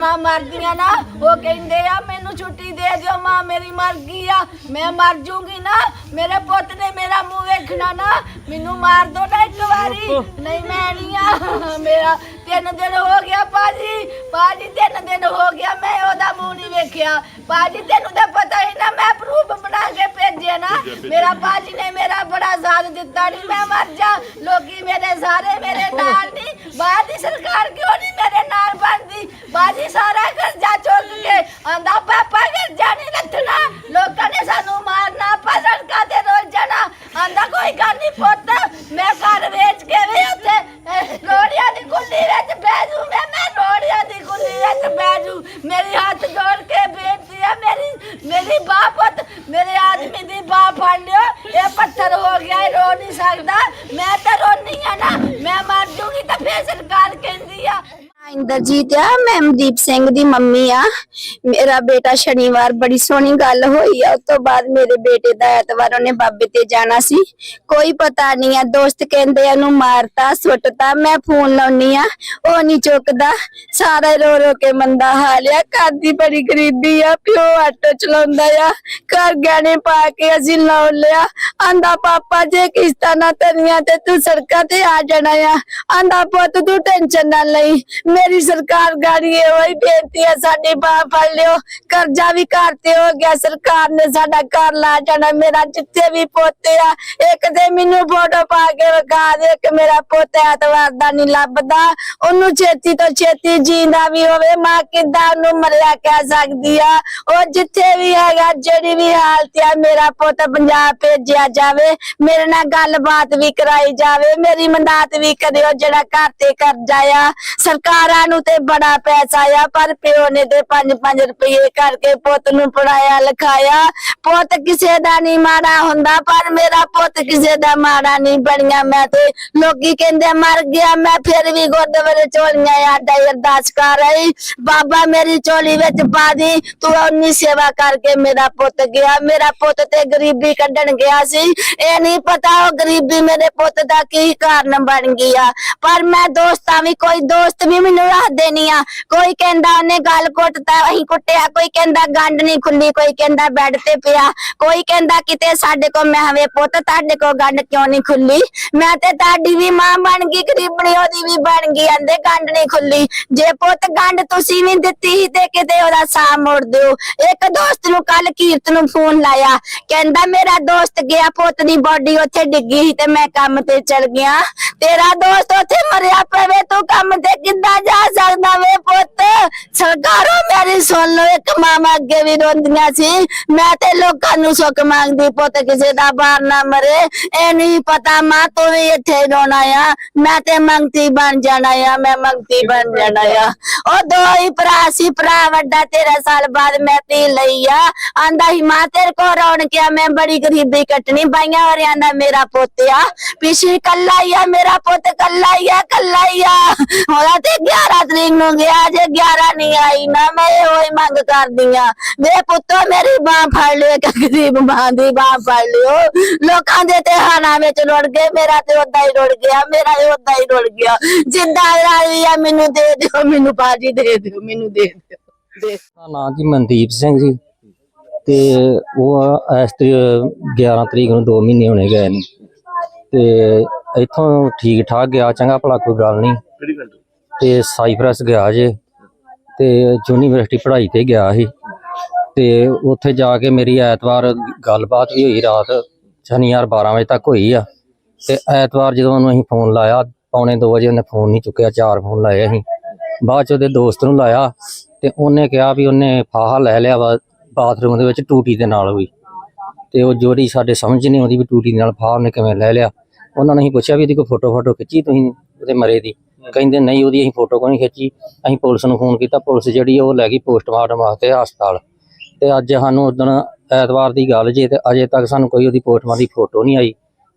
ਮਾਂ ਮਰਦੀਆਂ ਨਾ ਉਹ ਕਹਿੰਦੇ ਆ ਮੈਨੂੰ ਛੁੱਟੀ ਦੇ ਦਿਓ ਮਾਂ ਮੇਰੀ ਮਰ ਗਈ ਆ। ਮੈਂ ਮਰ ਜੂੰਗੀ ਨਾ ਮੇਰੇ ਪੁੱਤ ਨੇ ਮੇਰਾ ਮੂੰਹ ਵੇਖਣਾ ਨਾ ਮੈਨੂੰ ਮਾਰ ਦੋ ਨਾ ਇੱਕ ਵਾਰੀ। ਨਹੀਂ ਮੈਂ ਨਹੀਂ ਆ ਮੇਰਾ ਤਿੰਨ ਦਿਨ ਹੋ ਗਿਆ ਬਾਜੀ ਬਾਜੀ ਤਿੰਨ ਦਿਨ ਹੋ ਗਿਆ ਮੈਂ ਉਹਦਾ ਮੂੰਹ ਨਹੀਂ ਵੇਖਿਆ। ਬਾਜੀ ਤੈਨੂੰ ਤਾਂ ਪਤਾ ਹੀ ਨਾ ਮੈਂ ਪ੍ਰੂਫ ਬਣਾ ਕੇ ਭੇਜਿਆ ਨਾ। ਮੇਰਾ ਬਾਜੀ ਨੇ ਮੇਰਾ ਬੜਾ ਸਾਥ ਦਿੱਤਾ ਨਹੀਂ ਮੈਂ ਮਰ ਜਾ। ਲੋਕੀ ਮੇਰੇ ਸਾਰੇ ਮੇਰੇ ਨਾਲ ਨਹੀਂ ਬਾਹਰ ਦੀ ਸਰਕਾਰ ਕਿਉਂ ਨਹੀਂ ਮੇਰੇ ਨਾਲ ਬਣਦੀ? ਬਾਜੀ ਸਾਰਾ ਕਰਜ਼ਾ ਚੁੱਕ ਕੇ ਆਂਦਾ ਪਾਪਾ ਕਰਜ਼ਾ ਨਹੀਂ ਲੱਥਣਾ। ਲੋਕਾਂ ਨੇ ਸਾਨੂੰ ਮਾਰਨਾ ਪਸੰਦ ਕਰਦੇ ਰੋਲ ਜਾਣਾ? ਆਂਦਾ ਕੋਈ ਗੱਲ ਨਹੀਂ ਪੁੱਤ ਮੈਂ ਘਰ ਵੇਚ ਕੇ ਵੀ ਉੱਥੇ ਅਹ, ਲੋੜੀਆਂ ਦੀ ਕੁੱਲੀ ਵਿੱਚ ਬਹਿ ਜੂ ਮੈਂ ਮੈਂ ਲੋੜੀਆਂ ਦੀ ਕੁੱਲੀ ਵਿੱਚ ਬਹਿ ਜੂ ਮੇਰੀ ਹੱਥ ਜੋੜ ਕੇ ਬੇਨਤੀ ਹੈ ਮੇਰੀ ਮੇਰੀ ਬਾਹ ਪੁੱਤ ਮੇਰੇ ਆਦਮੀ ਦੀ ਬਾਹ ਫੜ ਲਿਓ ਇਹ ਪੱਥਰ ਹੋ ਗਿਆ ਇਹ ਰੋ ਨਹੀਂ ਸਕਦਾ ਮੈਂ ਤਾਂ ਰੋਣੀ ਆ ਨਾ ਮੈਂ ਮਰ ਜੂਗੀ ਤਾਂ ਫੇਰ ਸਰਕਾਰ ਕਹਿੰਦੀ ਆ ਇੰਦਰਜੀਤ ਆ ਮੈਂ ਅਮਦੀਪ ਸਿੰਘ ਦੀ ਮੰਮੀ ਆ। ਮੇਰਾ ਬੇਟਾ ਸ਼ਨੀਵਾਰ ਬੜੀ ਸੋਹਣੀ ਗੱਲ ਹੋਈ ਆ, ਉਸ ਤੋਂ ਬਾਅਦ ਮੇਰੇ ਬੇਟੇ ਦਾ ਐਤਵਾਰ ਉਹਨੇ ਬਾਬੇ ਤੇ ਜਾਣਾ ਸੀ। ਕੋਈ ਪਤਾ ਨਹੀਂ ਆ, ਦੋਸਤ ਕਹਿੰਦੇ ਆ ਨੂੰ ਮਾਰਤਾ, ਸੁੱਟਤਾ, ਮੈਂ ਫੋਨ ਲਾਉਣੀ ਆ, ਉਹ ਨਹੀਂ ਚੁੱਕਦਾ। ਸਾਰਾ ਰੋ ਰੋ ਕੇ ਮੰਦਾ ਹਾਲ ਆ, ਘਰ ਦੀ ਬੜੀ ਗਰੀਬੀ ਆ, ਪਿਓ ਆਟੋ ਚਲਾਉਂਦਾ ਆ, ਘਰ ਗਹਿਣੇ ਪਾ ਕੇ ਅਸੀਂ ਲਾਉਣ ਲਿਆ। ਆਂਦਾ, ਪਾਪਾ, ਜੇ ਕਿਸ਼ਤਾਂ ਨਾ ਤਰੀਆਂ ਤੇ ਤੂੰ ਸੜਕਾਂ ਤੇ ਆ ਜਾਣਾ ਆ। ਆਂਦਾ, ਪੁੱਤ, ਤੂੰ ਟੈਨਸ਼ਨ ਨਾ ਲਈ। ਮੇਰੀ ਸਰਕਾਰ ਗਾੜੀ ਇਹ ਹੋਈ ਬੇਨਤੀ ਆ, ਸਾਡੇ ਬਾਹ ਲਿਓ ਕਰਜ਼ਾ ਵੀ ਘਰ ਤੇ ਹੋ ਗਿਆ, ਸਰਕਾਰ ਨੇ ਸਾਡਾ ਘਰ ਲਾ ਜਾਣਾ, ਮੇਰਾ ਜਿੱਥੇ ਵੀ ਪੋਤੇ ਆ, ਇੱਕ ਤੇ ਮੈਨੂੰ ਫੋਟੋ ਪਾ ਕੇ ਵਿਖਾ ਦੇ ਕਿ ਮੇਰਾ ਪੋਤਾ ਐਤਵਾਰ ਦਾ ਨਹੀਂ ਲੱਭਦਾ, ਉਹਨੂੰ ਛੇਤੀ ਤੋਂ ਛੇਤੀ ਜੀਂਦਾ ਵੀ ਹੋਵੇ, ਮਾਂ ਕਿੱਦਾਂ ਉਹਨੂੰ ਮਰਿਆ ਕਹਿ ਸਕਦੀ ਆ? ਉਹ ਜਿੱਥੇ ਵੀ ਹੈਗਾ, ਜਿਹੜੀ ਵੀ ਹਾਲਤ ਆ, ਮੇਰਾ ਪੁੱਤ ਪੰਜਾਬ ਭੇਜਿਆ ਜਾਵੇ, ਮੇਰੇ ਨਾਲ ਗੱਲਬਾਤ ਵੀ ਕਰਾਈ ਜਾਵੇ, ਮੇਰੀ ਮਦਦ ਵੀ ਕਰਿਓ, ਜਿਹੜਾ ਘਰ ਤੇ ਕਰਜ਼ਾ ਆ। ਸਰਕਾਰਾਂ ਨੂੰ ਤੇ ਬੜਾ ਪੈਸਾ ਆ, ਪਰ ਪਿਓ ਨੇ ਤੇ 5-5 ਰੁਪਏ ਕਰਕੇ ਪੁੱਤ ਨੂੰ ਪੜਾਇਆ ਲਿਖਾਇਆ ਪੁੱਤ ਕਿਸੇ ਦਾ ਨਹੀਂ ਮਾੜਾ ਹੁੰਦਾ ਪਰ ਮੇਰਾ ਪੁੱਤ ਕਿਸੇ ਦਾ ਮਾੜਾ ਨਹੀਂ ਬਣਿਆ ਮੈਂ ਤੇ ਲੋਕੀ ਕਹਿੰਦੇ ਮਰ ਗਿਆ ਮੈਂ ਫਿਰ ਵੀ ਗੁਰਦੁਆਰੇ ਚੋਲੀਆਂ ਆਡਾ ਅਰਦਾਸ ਕਰ ਰਹੀ ਬਾਬਾ ਮੇਰੀ ਚੋਲੀ ਵਿੱਚ ਪਾ ਦੀ ਤੂੰ ਉਨੀ ਸੇਵਾ ਕਰਕੇ ਮੇਰਾ ਪੁੱਤ ਗਿਆ ਮੇਰਾ ਪੁੱਤ ਤੇ ਗਰੀਬੀ ਕੱਢਣ ਗਿਆ ਸੀ ਇਹ ਨਹੀਂ ਪਤਾ ਉਹ ਗਰੀਬੀ ਮੇਰੇ ਪੁੱਤ ਦਾ ਕੀ ਕਾਰਨ ਬਣ ਗਈ ਆ ਪਰ ਮੈਂ ਦੋਸਤਾਂ ਵੀ ਕੋਈ ਦੋਸਤ ਵੀ ਮੈਨੂੰ ਰੱਖਦੇ ਨਹੀਂ ਆ ਕੋਈ ਕਹਿੰਦਾ ਉਹਨੇ ਗੱਲ ਕੁੱਟਤਾ ਅਸੀਂ ਕੁੱਟਿਆ, ਕੋਈ ਕਹਿੰਦਾ ਗੰਢ ਨਹੀਂ ਖੁੱਲੀ, ਕੋਈ ਕਹਿੰਦਾ ਬੈੱਡ ਤੇ ਪਿਆ, ਕੋਈ ਕਹਿੰਦਾ ਕਿਤੇ ਸਾਡੇ ਕੋ ਮੈਂ ਹਵੇ ਪੁੱਤ ਤੁਹਾਡੇ ਕੋ ਗੰਢ ਕਿਉਂ ਨਹੀਂ ਖੁੱਲੀ? ਮੈਂ ਤੇ ਤੁਹਾਡੀ ਵੀ ਮਾਂ ਬਣ ਗਈ, ਗਰੀਬਣੀ ਉਹਦੀ ਵੀ ਬਣ ਗਈ, ਆਂਦੇ ਗੰਢ ਨਹੀਂ ਖੁੱਲੀ। ਜੇ ਪੁੱਤ ਗੰਢ ਤੁਸੀਂ ਵੀ ਦਿੱਤੀ ਤੇ ਕਿਤੇ ਉਹਦਾ ਸਾਹ ਮੋੜ ਦਿਓ। ਇੱਕ ਦੋਸਤ ਨੂੰ ਕੱਲ ਕੀਰਤ ਨੂੰ ਫੋਨ ਲਾਇਆ, ਕਹਿੰਦਾ ਮੇਰਾ ਦੋਸਤ ਗਿਆ, ਪੁੱਤ ਦੀ ਬੋਡੀ ਉੱਥੇ ਡਿੱਗੀ ਸੀ ਤੇ ਮੈਂ ਕੰਮ ਤੇ ਚਲ ਗਿਆ। ਤੇਰਾ ਦੋਸਤ ਉੱਥੇ ਮਰਿਆ ਪਵੇ, ਤੂੰ ਕੰਮ ਤੇ ਕਿੱਦਾਂ ਜਾ ਸਕਦਾ ਵੇ ਪੁੱਤ? ਸਰਕਾਰੋਂ ਮੇਰੀ ਸੁਣ ਇੱਕ ਮਾਮਾ ਅੱਗੇ ਵੀ ਰੋਂਦੀਆਂ ਸੀ। ਮੈਂ ਤੇ ਲੋਕਾਂ ਨੂੰ ਸੁੱਖ ਮੰਗਦੀ ਪੁੱਤ, ਕਿਸੇ ਦਾ ਬਾਹਰ ਨਾ ਮਰੇ। ਇਹ ਨਹੀਂ ਪਤਾ, ਮਾਂ, ਤੂੰ ਵੀ ਇੱਥੇ ਰੋਣਾ ਆ। ਮੈਂ ਤੇ ਮੰਗਤੀ ਬਣ ਜਾਣਾ ਆ, ਮੈਂ ਮੰਗਤੀ ਬਣ ਜਾਣਾ ਆ। ਉਹ ਦੋ ਹੀ ਭਰਾ ਸੀ, ਭਰਾ ਵੱਡਾ 13 ਸਾਲ ਬਾਅਦ ਮੈਂ ਪੀ ਲਈ ਆ। ਆਂਦਾ ਹੀ ਮਾਂ, ਤੇਰੇ ਕੋ ਰੌਣ ਕਿਆ ਮੈਂ ਬੜੀ ਗਰੀਬੀ ਕੱਟਣੀ। ਬਾਈਆਂ ਵਰਿਆਂ ਦਾ ਮੇਰਾ ਪੁੱਤ ਆ। ਪਿਛੇ ਕੱਲਾ ਹੀ ਆ, ਮੇਰਾ ਪੁੱਤ ਕੱਲਾ ਹੀ ਆ ਕੱਲਾ ਹੀ ਆ। ਉਹਦਾ ਤੇ 11 ਤਰੀਕ ਨੂੰ ਗਿਆ, ਜੇ 11 ਨਹੀਂ ਆਈ ਨਾ, ਮੈਂ ਇਹੋ ਮੰਗ ਕਰਦੀ ਆ ਵੇ ਪੁੱਤੋ ਮੇਰੀ ਬਾਹ ਫੜ ਲਿਓ ਇੱਕ ਗਰੀਬ ਮਾਂ ਦੀ ਬਾਹ ਫੜ ਲਿਓ। ਲੋਕਾਂ ਦੇ ਤੇ ਹਾਨਾ ਵਿੱਚ ਰੁੜ ਗਏ ਮੇਰਾ ਤੇ ਉਦਾਂ ਹੀ ਰੁੜ ਗਿਆ ਮੇਰਾ ਤੇ ਉਦਾਂ ਹੀ ਰੁੜ ਗਿਆ। ਜਿੰਦਾ ਰਾਜੀ ਆ ਮੈਨੂੰ ਦੇ ਦਿਓ ਮੈਨੂੰ ਬਾਜੀ ਦੇ ਦਿਓ ਮੈਨੂੰ ਦੇ ਦਿਓ। ਦਾ ਨਾਂ ਜੀ ਮਨਦੀਪ ਸਿੰਘ ਜੀ ਤੇ ਉਹ ਇਸ ਤੇ 11 ਤਰੀਕ ਨੂੰ 2 ਮਹੀਨੇ ਹੋਣੇ ਗਏ ਨੇ। ਤੇ ਇੱਥੋਂ ਠੀਕ ਠਾਕ ਗਿਆ ਚੰਗਾ ਭਲਾ ਕੋਈ ਗੱਲ ਨਹੀਂ। ਤੇ ਸਾਈਪ੍ਰਸ ਗਿਆ ਜੇ। ਤੇ ਯੂਨੀਵਰਸਿਟੀ ਪੜ੍ਹਾਈ ਤੇ ਗਿਆ ਸੀ। ਤੇ ਉੱਥੇ ਜਾ ਕੇ ਮੇਰੀ ਐਤਵਾਰ ਗੱਲਬਾਤ ਵੀ ਹੋਈ, ਰਾਤ ਸ਼ਨੀਵਾਰ 12 ਵਜੇ ਤੱਕ ਹੋਈ ਆ। ਤੇ ਐਤਵਾਰ ਜਦੋਂ ਉਹਨੂੰ ਅਸੀਂ ਫੋਨ ਲਾਇਆ, ਪੌਣੇ 2 ਵਜੇ ਉਹਨੇ ਫੋਨ ਨਹੀਂ ਚੁੱਕਿਆ, ਚਾਰ ਫੋਨ ਲਾਏ ਅਸੀਂ। ਬਾਅਦ ਚ ਉਹਦੇ ਦੋਸਤ ਨੂੰ ਲਾਇਆ ਤੇ ਉਹਨੇ ਕਿਹਾ ਵੀ ਉਹਨੇ ਫਾਹਾ ਲੈ ਲਿਆ ਵਾ, ਬਾਥਰੂਮ ਦੇ ਵਿੱਚ ਟੂਟੀ ਦੇ ਨਾਲ ਵੀ। ਤੇ ਉਹ ਜੋੜੀ ਸਾਡੇ ਸਮਝ ਨਹੀਂ ਆਉਂਦੀ ਵੀ ਟੂਟੀ ਨਾਲ ਫਾਹਾ ਉਹਨੇ ਕਿਵੇਂ ਲੈ ਲਿਆ। ਉਹਨਾਂ ਨੇ ਹੀ ਪੁੱਛਿਆ ਵੀ ਇਹਦੀ ਕੋਈ ਫੋਟੋ ਫੋਟੋ ਖਿੱਚੀ ਤੁਸੀਂ ਉਹਦੇ ਮਰੇ ਦੀ? ਕਹਿੰਦੇ ਨਹੀਂ ਉਹਦੀ ਅਸੀਂ ਫੋਟੋ ਕੋਈ ਨਹੀਂ ਖਿੱਚੀ। ਅਸੀਂ ਪੁਲਿਸ ਨੂੰ ਫੋਨ ਕੀਤਾ। ਪੁਲਿਸ ਜਿਹੜੀ ਉਹ ਲੈ ਗਈ ਪੋਸਟਮਾਰਟਮ ਵਾਸਤੇ ਹਸਪਤਾਲ। ਤੇ ਅੱਜ ਸਾਨੂੰ ਉਦੋਂ ਐਤਵਾਰ ਦੀ ਗੱਲ ਜੇ ਤੇ ਅਜੇ ਤੱਕ ਸਾਨੂੰ ਕੋਈ ਉਹਦੀ ਪੋਸਟਮਾਰਟਮ ਦੀ ਫੋਟੋ ਨਹੀਂ ਆਈ।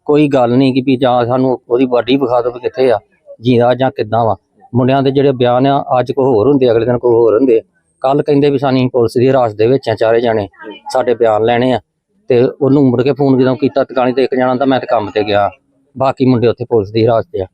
ਕੋਈ ਗੱਲ ਨਹੀਂ ਕਿ ਵੀ ਜਾਂ ਸਾਨੂੰ ਉਹਦੀ ਬਾਡੀ ਵਿਖਾ ਦਿਓ ਵੀ ਕਿੱਥੇ ਆ, ਜੀਦਾ ਜਾਂ ਕਿੱਦਾਂ ਵਾ। ਮੁੰਡਿਆਂ ਦੇ ਜਿਹੜੇ ਬਿਆਨ ਆ, ਅੱਜ ਕੋ ਹੋਰ ਹੁੰਦੇ, ਅਗਲੇ ਦਿਨ ਕੋ ਹੋਰ ਹੁੰਦੇ ਕੱਲ ਕਹਿੰਦੇ ਵੀ ਸਾਨੀ ਪੁਲਿਸ ਦੀ ਹਿਰਾਸਤ ਦੇ ਵਿੱਚ ਆ, ਚਾਰੇ ਜਾਣੇ ਸਾਡੇ ਬਿਆਨ ਲੈਣੇ ਆ। ਤੇ ਉਹਨੂੰ ਮੁੜ ਕੇ ਫੋਨ ਜਦੋਂ ਕੀਤਾ, ਟਿਕਾਣੀ ਤੇ ਇੱਕ ਜਾਣਾ ਤਾਂ ਮੈਂ ਤੇ ਕੰਮ ਤੇ ਗਿਆ। ਬਾਕੀ ਮੁੰਡੇ ਉੱਥੇ ਪੁਲਿਸ ਦੀ ਹਿਰਾਸਤ ਆ।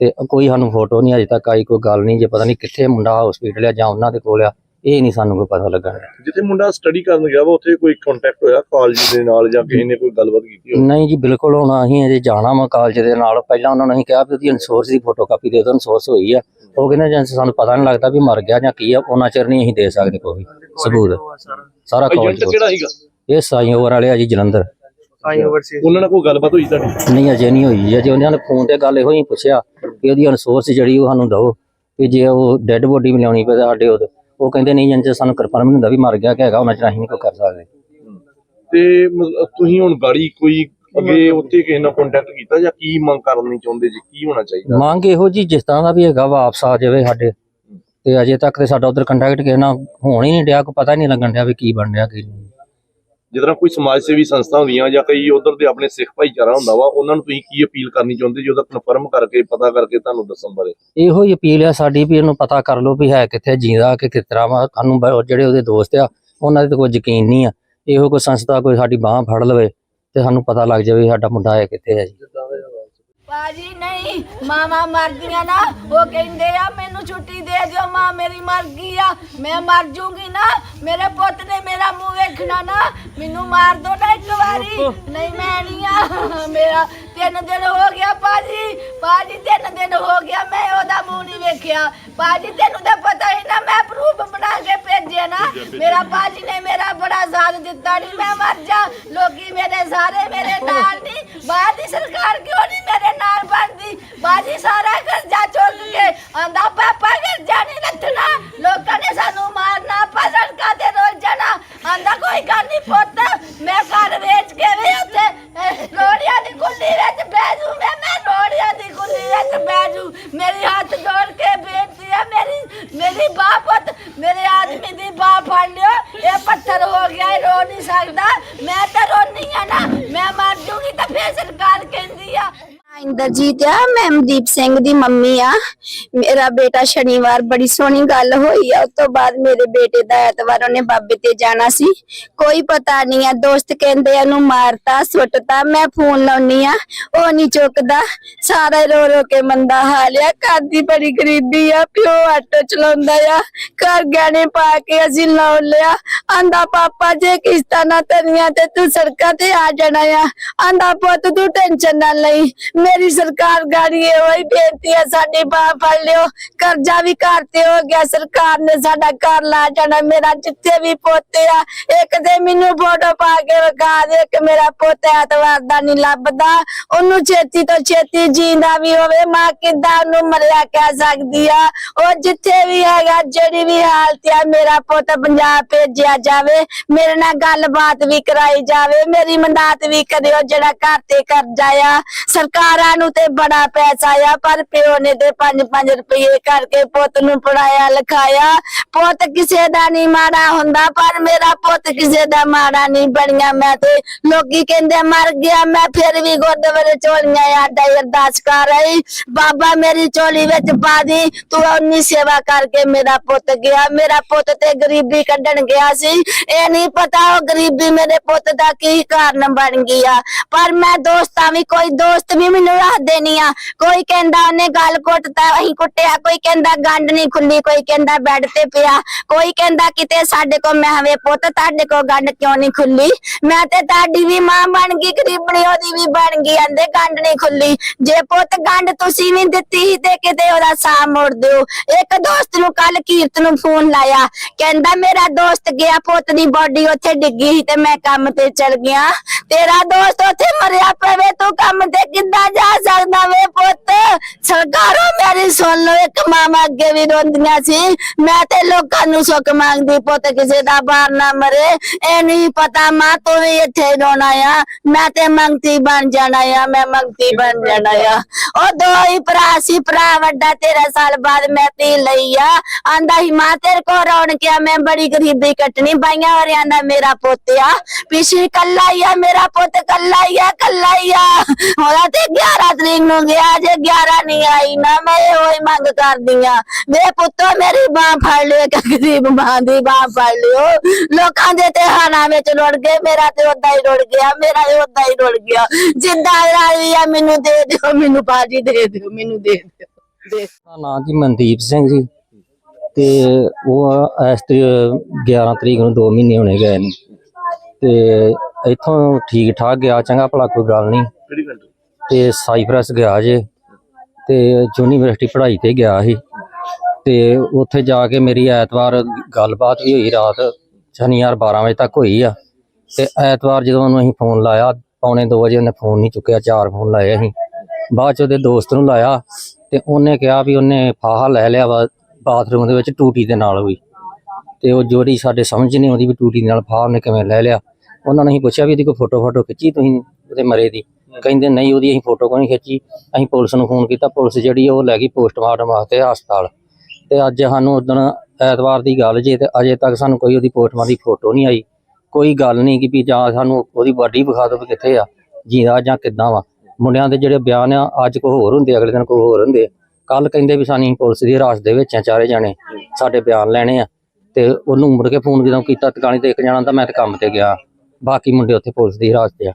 ਤੇ ਕੋਈ ਸਾਨੂੰ ਫੋਟੋ ਨਹੀਂ ਅਜੇ ਤੱਕ ਆਈ ਕੋਈ ਗੱਲ ਨਹੀਂ ਜੇ ਪਤਾ ਨਹੀਂ ਕਿੱਥੇ ਮੁੰਡਾ ਹਸਪੀਟਲ ਆ ਜਾਂ ਉਹਨਾਂ ਦੇ ਕੋਲ ਆ ਇਹ ਨਹੀਂ ਸਾਨੂੰ ਕੋਈ ਪਤਾ ਲੱਗਣ ਡਿਆ। ਜਿੱਥੇ ਮੁੰਡਾ ਸਟੱਡੀ ਕਰਨ ਗਿਆ ਵਾ ਉੱਥੇ ਕੋਈ ਕੰਟੈਕਟ ਹੋਇਆ ਕਾਲਜ ਦੇ ਨਾਲ ਜਾਂ ਕਿਸੇ ਨੇ ਕੋਈ ਗੱਲਬਾਤ ਕੀਤੀ ਹੋਵੇ? ਨਹੀਂ ਜੀ ਬਿਲਕੁਲ ਹੁਣ ਅਸੀਂ ਅਜੇ ਜਾਣਾ ਵਾ ਕਾਲਜ ਦੇ ਨਾਲ ਪਹਿਲਾਂ ਉਹਨਾਂ ਨੂੰ ਅਸੀਂ ਕਿਹਾ ਵੀ ਉਹਦੀ ਇਨਸੋਰਸ ਦੀ ਫੋਟੋ ਕਾਪੀ ਦੇ ਦਿਓ ਇਨਸੋਰਸ ਹੋਈ ਆ। ਉਹ ਕਹਿੰਦੇ ਜਾਂ ਸਾਨੂੰ ਪਤਾ ਨਹੀਂ ਲੱਗਦਾ ਵੀ ਮਰ ਗਿਆ ਜਾਂ ਕੀ ਆ ਉਹਨਾਂ ਚਿਰ ਨਹੀਂ ਅਸੀਂ ਦੇ ਸਕਦੇ ਕੋਈ ਸਬੂਤ। ਸਾਰਾ ਕਾਲਜ ਕਿਹੜਾ ਸੀਗਾ? ਇਹ ਸਾਈ ਓਵਰ ਵਾਲੇ ਆ ਜੀ ਜਲੰਧਰ। ਉਹਨਾਂ ਨਾਲ ਕੋਈ ਗੱਲਬਾਤ ਹੋਈ ਤੁਹਾਡੀ? ਨਹੀਂ ਅਜੇ ਨਹੀਂ ਹੋਈ। ਜੀ ਅਜੇ ਉਹਨਾਂ ਨੇ ਫੋਨ ਤੇ ਗੱਲ ਇਹੋ ਹੀ ਪੁੱਛਿਆ ਕਿ ਉਹਦੀ ਇਨਸੋਰਸ ਜਿਹੜੀ ਉਹ ਸਾਨੂੰ ਦਿਓ ਕਿ ਜੇ ਉਹ ਡੈੱਡ ਬੋਡੀ ਮਿਲਾਉਣੀ ਪਵੇ ਤਾਂ ਸਾਡੇ ਉਹਦੇ ਉਹ ਕਹਿੰਦੇ ਨਹੀਂ ਜੰਜ ਸਾਨੂੰ ਕਨਫਰਮ ਨਹੀਂ ਹੁੰਦਾ ਵੀ ਮਰ ਗਿਆ ਕਿ ਹੈਗਾ ਉਹਨਾਂ ਚ ਅਸੀਂ ਨਹੀਂ ਕੋਈ ਕਰ ਸਕਦੇ। ਤੇ ਮਤਲਬ ਤੁਸੀਂ ਹੁਣ ਗਾੜੀ ਕੋਈ ਅੱਗੇ ਉੱਥੇ ਕਿਸੇ ਨਾਲ ਕੰਟੈਕਟ ਕੀਤਾ ਜਾਂ ਕੀ ਮੰਗ ਕਰਨੀ ਚਾਹੁੰਦੇ ਜੀ? ਕੀ ਹੋਣਾ ਚਾਹੀਦਾ? ਮੰਗ ਇਹੋ ਜੀ ਜਿਸ ਤਰ੍ਹਾਂ ਦਾ ਵੀ ਹੈਗਾ ਵਾਪਸ ਆ ਜਾਵੇ ਸਾਡੇ। ਤੇ ਅਜੇ ਤੱਕ ਤੇ ਸਾਡਾ ਉਧਰ ਕੰਟੈਕਟ ਕਿਸੇ ਨਾਲ ਹੋਣ ਹੀ ਨਹੀਂ ਡਿਆ ਕੋਈ ਪਤਾ ਹੀ ਨਹੀਂ ਲੱਗਣ ਡਿਆ ਵੀ ਕੀ ਬਣ ਰਿਹਾ ਕੀ ਨਹੀਂ। ਜਿਸ ਕੋਈ ਸਮਾਜ ਸੇਵੀ ਸੰਸਥਾ ਹੁੰਦੀਆਂ ਜਾਂ ਕਈ ਉਧਰ ਦੇ ਆਪਣੇ ਸਿੱਖ ਭਾਈਚਾਰਾ ਹੁੰਦਾ ਵਾ, ਉਹਨਾਂ ਨੂੰ ਤੁਸੀਂ ਕੀ ਅਪੀਲ ਕਰਨੀ ਚਾਹੁੰਦੇ ਜੀ ਉਹਦਾ ਕਨਫਰਮ ਕਰਕੇ, ਪਤਾ ਕਰਕੇ ਤੁਹਾਨੂੰ ਦੱਸਣ ਬਾਰੇ? ਇਹੋ ਹੀ ਅਪੀਲ ਆ ਸਾਡੀ ਵੀ ਇਹਨੂੰ ਪਤਾ ਕਰ ਲਓ ਵੀ ਹੈ ਕਿੱਥੇ ਜਿੰਦਾ, ਕਿ ਕਿਸ ਤਰ੍ਹਾਂ ਵਾ, ਸਾਨੂੰ ਜਿਹੜੇ ਉਹਦੇ ਦੋਸਤ ਆ, ਉਹਨਾਂ ਦੇ ਕੋਈ ਯਕੀਨ ਨਹੀਂ ਆ। ਇਹੋ ਕੋਈ ਸੰਸਥਾ ਕੋਈ ਸਾਡੀ ਬਾਹ ਫੜ ਲਵੇ ਤੇ ਸਾਨੂੰ ਪਤਾ ਲੱਗ ਜਾਵੇ ਸਾਡਾ ਮੁੰਡਾ ਹੈ ਕਿੱਥੇ ਹੈ ਜੀ। ਬਾਜੀ ਨਹੀਂ ਮਾਮਾ ਮਰਦੀਆਂ ਨਾ। ਉਹ ਕਹਿੰਦੇ ਆ ਮੈਨੂੰ ਛੁੱਟੀ ਦੇ ਦਿਓ ਮਾਂ ਮੇਰੀ ਮਰ ਗਈ ਆ। ਮੈਂ ਮਰ ਜੂੰਗੀ ਨਾ ਮੇਰੇ ਪੁੱਤ ਨੇ ਮੇਰਾ ਮੂੰਹ ਵੇਖਣਾ ਨਾ। ਮੈਨੂੰ ਮਾਰ ਦੋ ਨਾ ਇੱਕ ਵਾਰੀ। ਨਹੀਂ ਮੈਂ ਨਹੀਂ ਆ। ਮੇਰਾ ਤਿੰਨ ਦਿਨ ਹੋ ਗਿਆ ਬਾਜੀ ਬਾਜੀ ਤਿੰਨ ਦਿਨ ਹੋ ਗਿਆ ਮੈਂ ਉਹਦਾ ਮੂੰਹ ਨਹੀਂ ਵੇਖਿਆ। ਬਾਜੀ ਤੈਨੂੰ ਤਾਂ ਪਤਾ ਹੀ ਨਾ ਮੈਂ ਪ੍ਰੂਫ ਬਣਾ ਕੇ ਭੇਜਿਆ ਨਾ। ਮੇਰਾ ਬਾਜੀ ਨੇ ਮੇਰਾ ਬੜਾ ਸਾਥ ਦਿੱਤਾ ਨਹੀਂ ਮੈਂ ਮਰ ਜਾ। ਲੋਕੀ ਮੇਰੇ ਸਾਰੇ ਮੇਰੇ ਨਾਲ ਨਹੀਂ ਬਾਹਰ ਦੀ ਸਰਕਾਰ ਕਿਉਂ ਨਹੀਂ ਮੇਰੇ ਨਾਲ ਬਣਦੀ? ਬਾਜੀ ਸਾਰਾ ਕਰਜ਼ਾ ਚੁੱਕ ਕੇ ਆਂਦਾ ਪਾਪਾ ਕਰਜ਼ਾ ਨਹੀਂ ਲੱਥਣਾ ਲੋਕਾਂ ਨੇ ਸਾਨੂੰ ਮਾਰਨਾ ਪਸੰਦ ਕਰਦੇ ਰੋਲ ਜਾਣਾ ਆਂਦਾ ਕੋਈ ਗੱਲ ਨਹੀਂ ਪੁੱਤ ਮੈਂ ਘਰ ਵੇਚ ਕੇ ਵੀ ਉੱਥੇ ਅਹ, ਲੋੜੀਆਂ ਦੀ ਕੁੱਲੀ ਵਿੱਚ ਬਹਿ ਜੂ ਮੈਂ ਮੈਂ ਲੋੜੀਆਂ ਦੀ ਕੁੱਲੀ ਵਿੱਚ ਬਹਿ ਜੂ ਮੇਰੀ ਹੱਥ ਜੋੜ ਕੇ ਬੇਨਤੀ ਹੈ ਮੇਰੀ ਮੇਰੀ ਬਾਹ ਪੁੱਤ ਮੇਰੇ ਆਦਮੀ ਦੀ ਬਾਹ ਫੜ ਲਿਓ ਇਹ ਪੱਥਰ ਹੋ ਗਿਆ ਇਹ ਰੋ ਨਹੀਂ ਸਕਦਾ ਮੈਂ ਤਾਂ ਰੋਨੀ ਆ ਨਾ ਮੈਂ ਮਰ ਜੂਗੀ ਤਾਂ ਫੇਰ ਸਰਕਾਰ ਕਹਿੰਦੀ ਆ ਇੰਦਰਜੀਤ ਆ ਮੈਂ ਮਨਦੀਪ ਸਿੰਘ ਦੀ ਮੰਮੀ ਆ। ਮੇਰਾ ਬੇਟਾ ਸ਼ਨੀਵਾਰ ਬੜੀ ਸੋਹਣੀ ਗੱਲ ਹੋਈ ਆ, ਉਸ ਤੋਂ ਬਾਅਦ ਮੇਰੇ ਬੇਟੇ ਦਾ ਐਤਵਾਰ ਉਹਨੇ ਬਾਬੇ ਤੇ ਜਾਣਾ ਸੀ। ਕੋਈ ਪਤਾ ਨਹੀਂ ਆ, ਦੋਸਤ ਕਹਿੰਦੇ ਆ ਮਾਰਤਾ, ਸੁੱਟਤਾ, ਮੈਂ ਫੋਨ ਲਾਉਣੀ ਆ, ਉਹ ਨਹੀਂ ਚੁੱਕਦਾ। ਸਾਰਾ ਰੋ ਰੋ ਕੇ ਮੰਦਾ ਹਾਲ ਘਰ ਦੀ ਬੜੀ ਗਰੀਬੀ ਆ, ਪਿਓ ਆਟੋ ਚਲਾਉਂਦਾ ਆ, ਘਰ ਗਹਿਣੇ ਪਾ ਕੇ ਅਸੀਂ ਲਾਉ ਲਿਆ। ਆਂਦਾ, ਪਾਪਾ, ਜੇ ਕਿਸ਼ਤਾਂ ਨਾ ਤਰੀਆਂ ਤੇ ਤੂੰ ਸੜਕਾਂ ਤੇ ਆ ਜਾਣਾ ਆ। ਆਂਦਾ, ਪੁੱਤ, ਤੂੰ ਟੈਨਸ਼ਨ ਨਾ ਲਈ। ਮੇਰੀ ਸਰਕਾਰ ਗਾੜੀ ਇਹੋ ਬੇਨਤੀ ਆ, ਸਾਡੀ ਬਾਹ ਫੜ ਲਿਓ, ਕਰਜ਼ਾ ਵੀ ਘਰ ਤੇ ਹੋ ਗਿਆ, ਸਰਕਾਰ ਨੇ ਸਾਡਾ ਘਰ ਲਾ ਜਾਣਾ, ਮੇਰਾ ਜਿੱਥੇ ਵੀ ਪੋਤੇ ਆ, ਇੱਕ ਤੇ ਮੈਨੂੰ ਫੋਟੋ ਪਾ ਕੇ ਵਿਖਾ ਦੇ ਕਿ ਮੇਰਾ ਪੋਤਾ ਐਤਵਾਰ ਦਾ ਨਹੀਂ ਲੱਭਦਾ, ਉਹਨੂੰ ਛੇਤੀ ਤੋਂ ਛੇਤੀ ਜੀਂਦਾ ਵੀ ਹੋਵੇ, ਮਾਂ ਕਿੱਦਾਂ ਉਹਨੂੰ ਮਰਿਆ ਕਹਿ ਸਕਦੀ ਆ? ਉਹ ਜਿੱਥੇ ਵੀ ਹੈਗਾ, ਜਿਹੜੀ ਵੀ ਹਾਲਤ ਆ, ਮੇਰਾ ਪੁੱਤ ਪੰਜਾਬ ਭੇਜਿਆ ਜਾਵੇ, ਮੇਰੇ ਨਾਲ ਗੱਲਬਾਤ ਵੀ ਕਰਾਈ ਜਾਵੇ, ਮੇਰੀ ਮਦਦ ਵੀ ਕਰਿਓ, ਜਿਹੜਾ ਘਰ ਤੇ ਕਰਜ਼ਾ ਆ, ਸਰਕਾਰਾਂ ਨੂੰ ਤੇ ਬੜਾ ਪੈਸਾ ਆ, ਪਰ ਪਿਓ ਨੇ ਤੇ 5-5 ਰੁਪਏ ਕਰਕੇ ਪੁੱਤ ਨੂੰ ਪੜਾਇਆ ਲਿਖਾਇਆ ਪੁੱਤ ਕਿਸੇ ਦਾ ਨਹੀਂ ਮਾੜਾ ਹੁੰਦਾ ਪਰ ਮੇਰਾ ਪੁੱਤ ਕਿਸੇ ਦਾ ਮਾੜਾ ਨਹੀਂ ਬਣਿਆ ਮੈਂ ਤੇ ਲੋਕੀ ਕਹਿੰਦੇ ਮਰ ਗਿਆ ਮੈਂ ਫਿਰ ਵੀ ਗੁਰਦੁਆਰੇ ਚੋਲੀਆਂ ਆਡਾ ਅਰਦਾਸ ਕਰ ਰਹੀ ਬਾਬਾ ਮੇਰੀ ਚੋਲੀ ਵਿੱਚ ਪਾ ਦੀ ਤੂੰ ਉਨੀ ਸੇਵਾ ਕਰਕੇ ਮੇਰਾ ਪੁੱਤ ਗਿਆ ਮੇਰਾ ਪੁੱਤ ਤੇ ਗਰੀਬੀ ਕੱਢਣ ਗਿਆ ਸੀ ਇਹ ਨਹੀਂ ਪਤਾ ਉਹ ਗਰੀਬੀ ਮੇਰੇ ਪੁੱਤ ਦਾ ਕੀ ਕਾਰਨ ਬਣ ਗਈ ਆ ਪਰ ਮੈਂ ਦੋਸਤਾਂ ਵੀ ਕੋਈ ਦੋਸਤ ਵੀ ਮੈਨੂੰ ਰੱਖਦੇ ਨਹੀਂ ਆ ਕੋਈ ਕਹਿੰਦਾ ਉਹਨੇ ਗੱਲ ਕੁੱਟਤਾ ਅਸੀਂ ਕੁੱਟਿਆ, ਕੋਈ ਕਹਿੰਦਾ ਗੰਢ ਨਹੀਂ ਖੁੱਲੀ, ਕੋਈ ਕਹਿੰਦਾ ਬੈੱਡ ਤੇ ਪਿਆ, ਕੋਈ ਕਹਿੰਦਾ ਕਿਤੇ ਸਾਡੇ ਕੋ ਮੈਂ ਹਵੇ ਪੁੱਤ ਤੁਹਾਡੇ ਕੋ ਗੰਢ ਕਿਉਂ ਨਹੀਂ ਖੁੱਲੀ? ਮੈਂ ਤੇ ਤੁਹਾਡੀ ਵੀ ਮਾਂ ਬਣ ਗਈ, ਗਰੀਬਣੀ ਉਹਦੀ ਵੀ ਬਣ ਗਈ, ਆਂਦੇ ਗੰਢ ਨਹੀਂ ਖੁੱਲੀ। ਜੇ ਪੁੱਤ ਗੰਢ ਤੁਸੀਂ ਵੀ ਦਿੱਤੀ ਤੇ ਕਿਤੇ ਉਹਦਾ ਸਾਹ ਮੋੜ ਦਿਓ। ਇੱਕ ਦੋਸਤ ਨੂੰ ਕੱਲ ਕੀਰਤ ਨੂੰ ਫੋਨ ਲਾਇਆ, ਕਹਿੰਦਾ ਮੇਰਾ ਦੋਸਤ ਗਿਆ, ਪੁੱਤ ਦੀ ਬੋਡੀ ਉੱਥੇ ਡਿੱਗੀ ਸੀ ਤੇ ਮੈਂ ਕੰਮ ਤੇ ਚਲ ਗਿਆ। ਤੇਰਾ ਦੋਸਤ ਉੱਥੇ ਮਰਿਆ ਪਵੇ, ਤੂੰ ਕੰਮ ਤੇ ਕਿੱਦਾਂ ਜਾ ਸਕਦਾ ਵੇ ਪੁੱਤ? ਸਰਕਾਰੋਂ ਮੇਰੀ ਸੁਣ ਲਓ, ਇੱਕ ਮਾਮਾ ਅੱਗੇ ਵੀ ਰੋਂਦੀਆਂ ਸੀ। ਮੈਂ ਤੇ ਲੋਕਾਂ ਨੂੰ ਸੁੱਖ ਮੰਗਦੀ, ਪੁੱਤ ਕਿਸੇ ਦਾ ਬਾਹਰ ਨਾ ਮਰੇ। ਇਹ ਨਹੀਂ ਪਤਾ, ਮਾਂ, ਤੂੰ ਵੀ ਇੱਥੇ ਰੋਣਾ ਆ ਮੈਂ ਤੇ ਮੰਗਤੀ ਬਣ ਜਾਣਾ ਆ, ਮੈਂ ਮੰਗਤੀ ਬਣ ਜਾਣਾ ਆ। ਉਹ ਦੋ ਹੀ ਭਰਾ ਸੀ, ਭਰਾ ਵੱਡਾ 13 ਸਾਲ ਬਾਅਦ ਮੈਂ ਤੀ ਲਈ ਆ। ਆਂਦਾ ਹੀ ਮਾਂ, ਤੇਰੇ ਕੋ ਰੌਣ ਕਿਆ ਮੈਂ ਬੜੀ ਗਰੀਬੀ ਕੱਟਣੀ। ਬਾਈਆਂ ਵਰਿਆਂ ਦਾ ਮੇਰਾ ਪੁੱਤ ਆ। ਪਿਛੇ ਕੱਲਾ ਹੀ ਆ, ਮੇਰਾ ਪੁੱਤ ਕੱਲਾ ਹੀ ਆ ਕੱਲਾ ਹੀ ਆ। ਉਹਦਾ ਤੇ 11 ਤਰੀਕ ਨੂੰ ਗਿਆ, ਜੇ 11 ਨਹੀਂ ਆਈ ਨਾ, ਮੈਂ ਇਹੋ ਹੀ ਮੰਗ ਕਰਦੀ ਆ ਵੇ ਪੁੱਤੋ ਮੇਰੀ ਬਾਹ ਫੜ ਲਿਓ ਇੱਕ ਗਰੀਬ ਮਾਂ ਦੀ ਬਾਹ ਫੜ ਲਿਓ। ਲੋਕਾਂ ਦੇ ਤੇ ਹਾਣਾ ਵਿੱਚ ਰੁੜ ਗਏ ਮੇਰਾ ਤੇ ਉਦਾਂ ਹੀ ਰੁੜ ਗਿਆ ਮੇਰਾ ਤੇ ਉਦਾਂ ਹੀ ਰੁੜ ਗਿਆ। ਜਿੱਦਾਂ ਰਾਜੀ ਆ ਮੈਨੂੰ ਦੇ ਦਿਓ ਮੈਨੂੰ ਬਾਜੀ ਦੇ ਦਿਓ ਮੈਨੂੰ ਦੇ ਦਿਓ। ਦੇ ਨਾਂ ਜੀ ਮਨਦੀਪ ਸਿੰਘ ਜੀ ਤੇ ਉਹ ਇਸ ਤੇ 11 ਤਰੀਕ ਨੂੰ 2 ਮਹੀਨੇ ਹੋਣੇ ਗਏ ਨੇ। ਤੇ ਇੱਥੋਂ ਠੀਕ ਠਾਕ ਗਿਆ ਚੰਗਾ ਭਲਾ ਕੋਈ ਗੱਲ ਨਹੀਂ। ਤੇ ਸਾਈਪ੍ਰਸ ਗਿਆ ਜੇ। ਤੇ ਯੂਨੀਵਰਸਿਟੀ ਪੜ੍ਹਾਈ ਤੇ ਗਿਆ ਸੀ। ਤੇ ਉੱਥੇ ਜਾ ਕੇ ਮੇਰੀ ਐਤਵਾਰ ਗੱਲਬਾਤ ਵੀ ਹੋਈ, ਰਾਤ ਸ਼ਨੀਵਾਰ 12 ਵਜੇ ਤੱਕ ਹੋਈ ਆ। ਤੇ ਐਤਵਾਰ ਜਦੋਂ ਉਹਨੂੰ ਅਸੀਂ ਫੋਨ ਲਾਇਆ, ਪੌਣੇ 2 ਵਜੇ ਉਹਨੇ ਫੋਨ ਨਹੀਂ ਚੁੱਕਿਆ, ਚਾਰ ਫੋਨ ਲਾਏ ਅਸੀਂ। ਬਾਅਦ ਚ ਉਹਦੇ ਦੋਸਤ ਨੂੰ ਲਾਇਆ ਤੇ ਉਹਨੇ ਕਿਹਾ ਵੀ ਉਹਨੇ ਫਾਹਾ ਲੈ ਲਿਆ ਵਾ, ਬਾਥਰੂਮ ਦੇ ਵਿੱਚ ਟੂਟੀ ਦੇ ਨਾਲ ਹੋਈ ਤੇ ਉਹ ਜੋੜੀ ਸਾਡੇ ਸਮਝ ਨਹੀਂ ਆਉਂਦੀ ਵੀ ਟੂਟੀ ਦੇ ਨਾਲ ਫਾਹਾ ਉਹਨੇ ਕਿਵੇਂ ਲੈ ਲਿਆ। ਉਹਨਾਂ ਨੇ ਅਸੀਂ ਪੁੱਛਿਆ ਵੀ ਇਹਦੀ ਕੋਈ ਫੋਟੋ ਫੋਟੋ ਖਿੱਚੀ ਤੁਸੀਂ ਉਹਦੇ ਮਰੇ ਦੀ? ਕਹਿੰਦੇ ਨਹੀਂ ਉਹਦੀ ਅਸੀਂ ਫੋਟੋ ਕੋਈ ਨਹੀਂ ਖਿੱਚੀ। ਅਸੀਂ ਪੁਲਿਸ ਨੂੰ ਫੋਨ ਕੀਤਾ। ਪੁਲਿਸ ਜਿਹੜੀ ਉਹ ਲੈ ਗਈ ਪੋਸਟਮਾਰਟਮ ਵਾਸਤੇ ਹਸਪਤਾਲ। ਤੇ ਅੱਜ ਸਾਨੂੰ ਉਦੋਂ ਐਤਵਾਰ ਦੀ ਗੱਲ ਜੇ ਤੇ ਅਜੇ ਤੱਕ ਸਾਨੂੰ ਕੋਈ ਉਹਦੀ ਪੋਸਟਮਾਰਟਮ ਦੀ ਫੋਟੋ ਨਹੀਂ ਆਈ। ਕੋਈ ਗੱਲ ਨਹੀਂ ਕਿ ਵੀ ਜਾਂ ਸਾਨੂੰ ਉਹਦੀ ਬਾਡੀ ਵਿਖਾ ਦਿਓ ਵੀ ਕਿੱਥੇ ਆ, ਜੀਦਾ ਜਾਂ ਕਿੱਦਾਂ ਵਾ। ਮੁੰਡਿਆਂ ਦੇ ਜਿਹੜੇ ਬਿਆਨ ਆ, ਅੱਜ ਕੋ ਹੋਰ ਹੁੰਦੇ, ਅਗਲੇ ਦਿਨ ਕੋ ਹੋਰ ਹੁੰਦੇ। ਕੱਲ ਕਹਿੰਦੇ ਵੀ ਸਾਨੀ ਪੁਲਿਸ ਦੀ ਹਿਰਾਸਤ ਦੇ ਵਿੱਚ ਆ ਚਾਰੇ ਜਾਣੇ, ਸਾਡੇ ਬਿਆਨ ਲੈਣੇ ਆ। ਤੇ ਉਹਨੂੰ ਮੁੜ ਕੇ ਫੋਨ ਜਦੋਂ ਕੀਤਾ, ਟਿਕਾਣੀ ਤੇ ਇੱਕ ਜਾਣਾ ਤਾਂ ਮੈਂ ਤੇ ਕੰਮ ਤੇ ਗਿਆ। ਬਾਕੀ ਮੁੰਡੇ ਉੱਥੇ ਪੁਲਿਸ ਦੀ ਹਿਰਾਸਤ ਆ।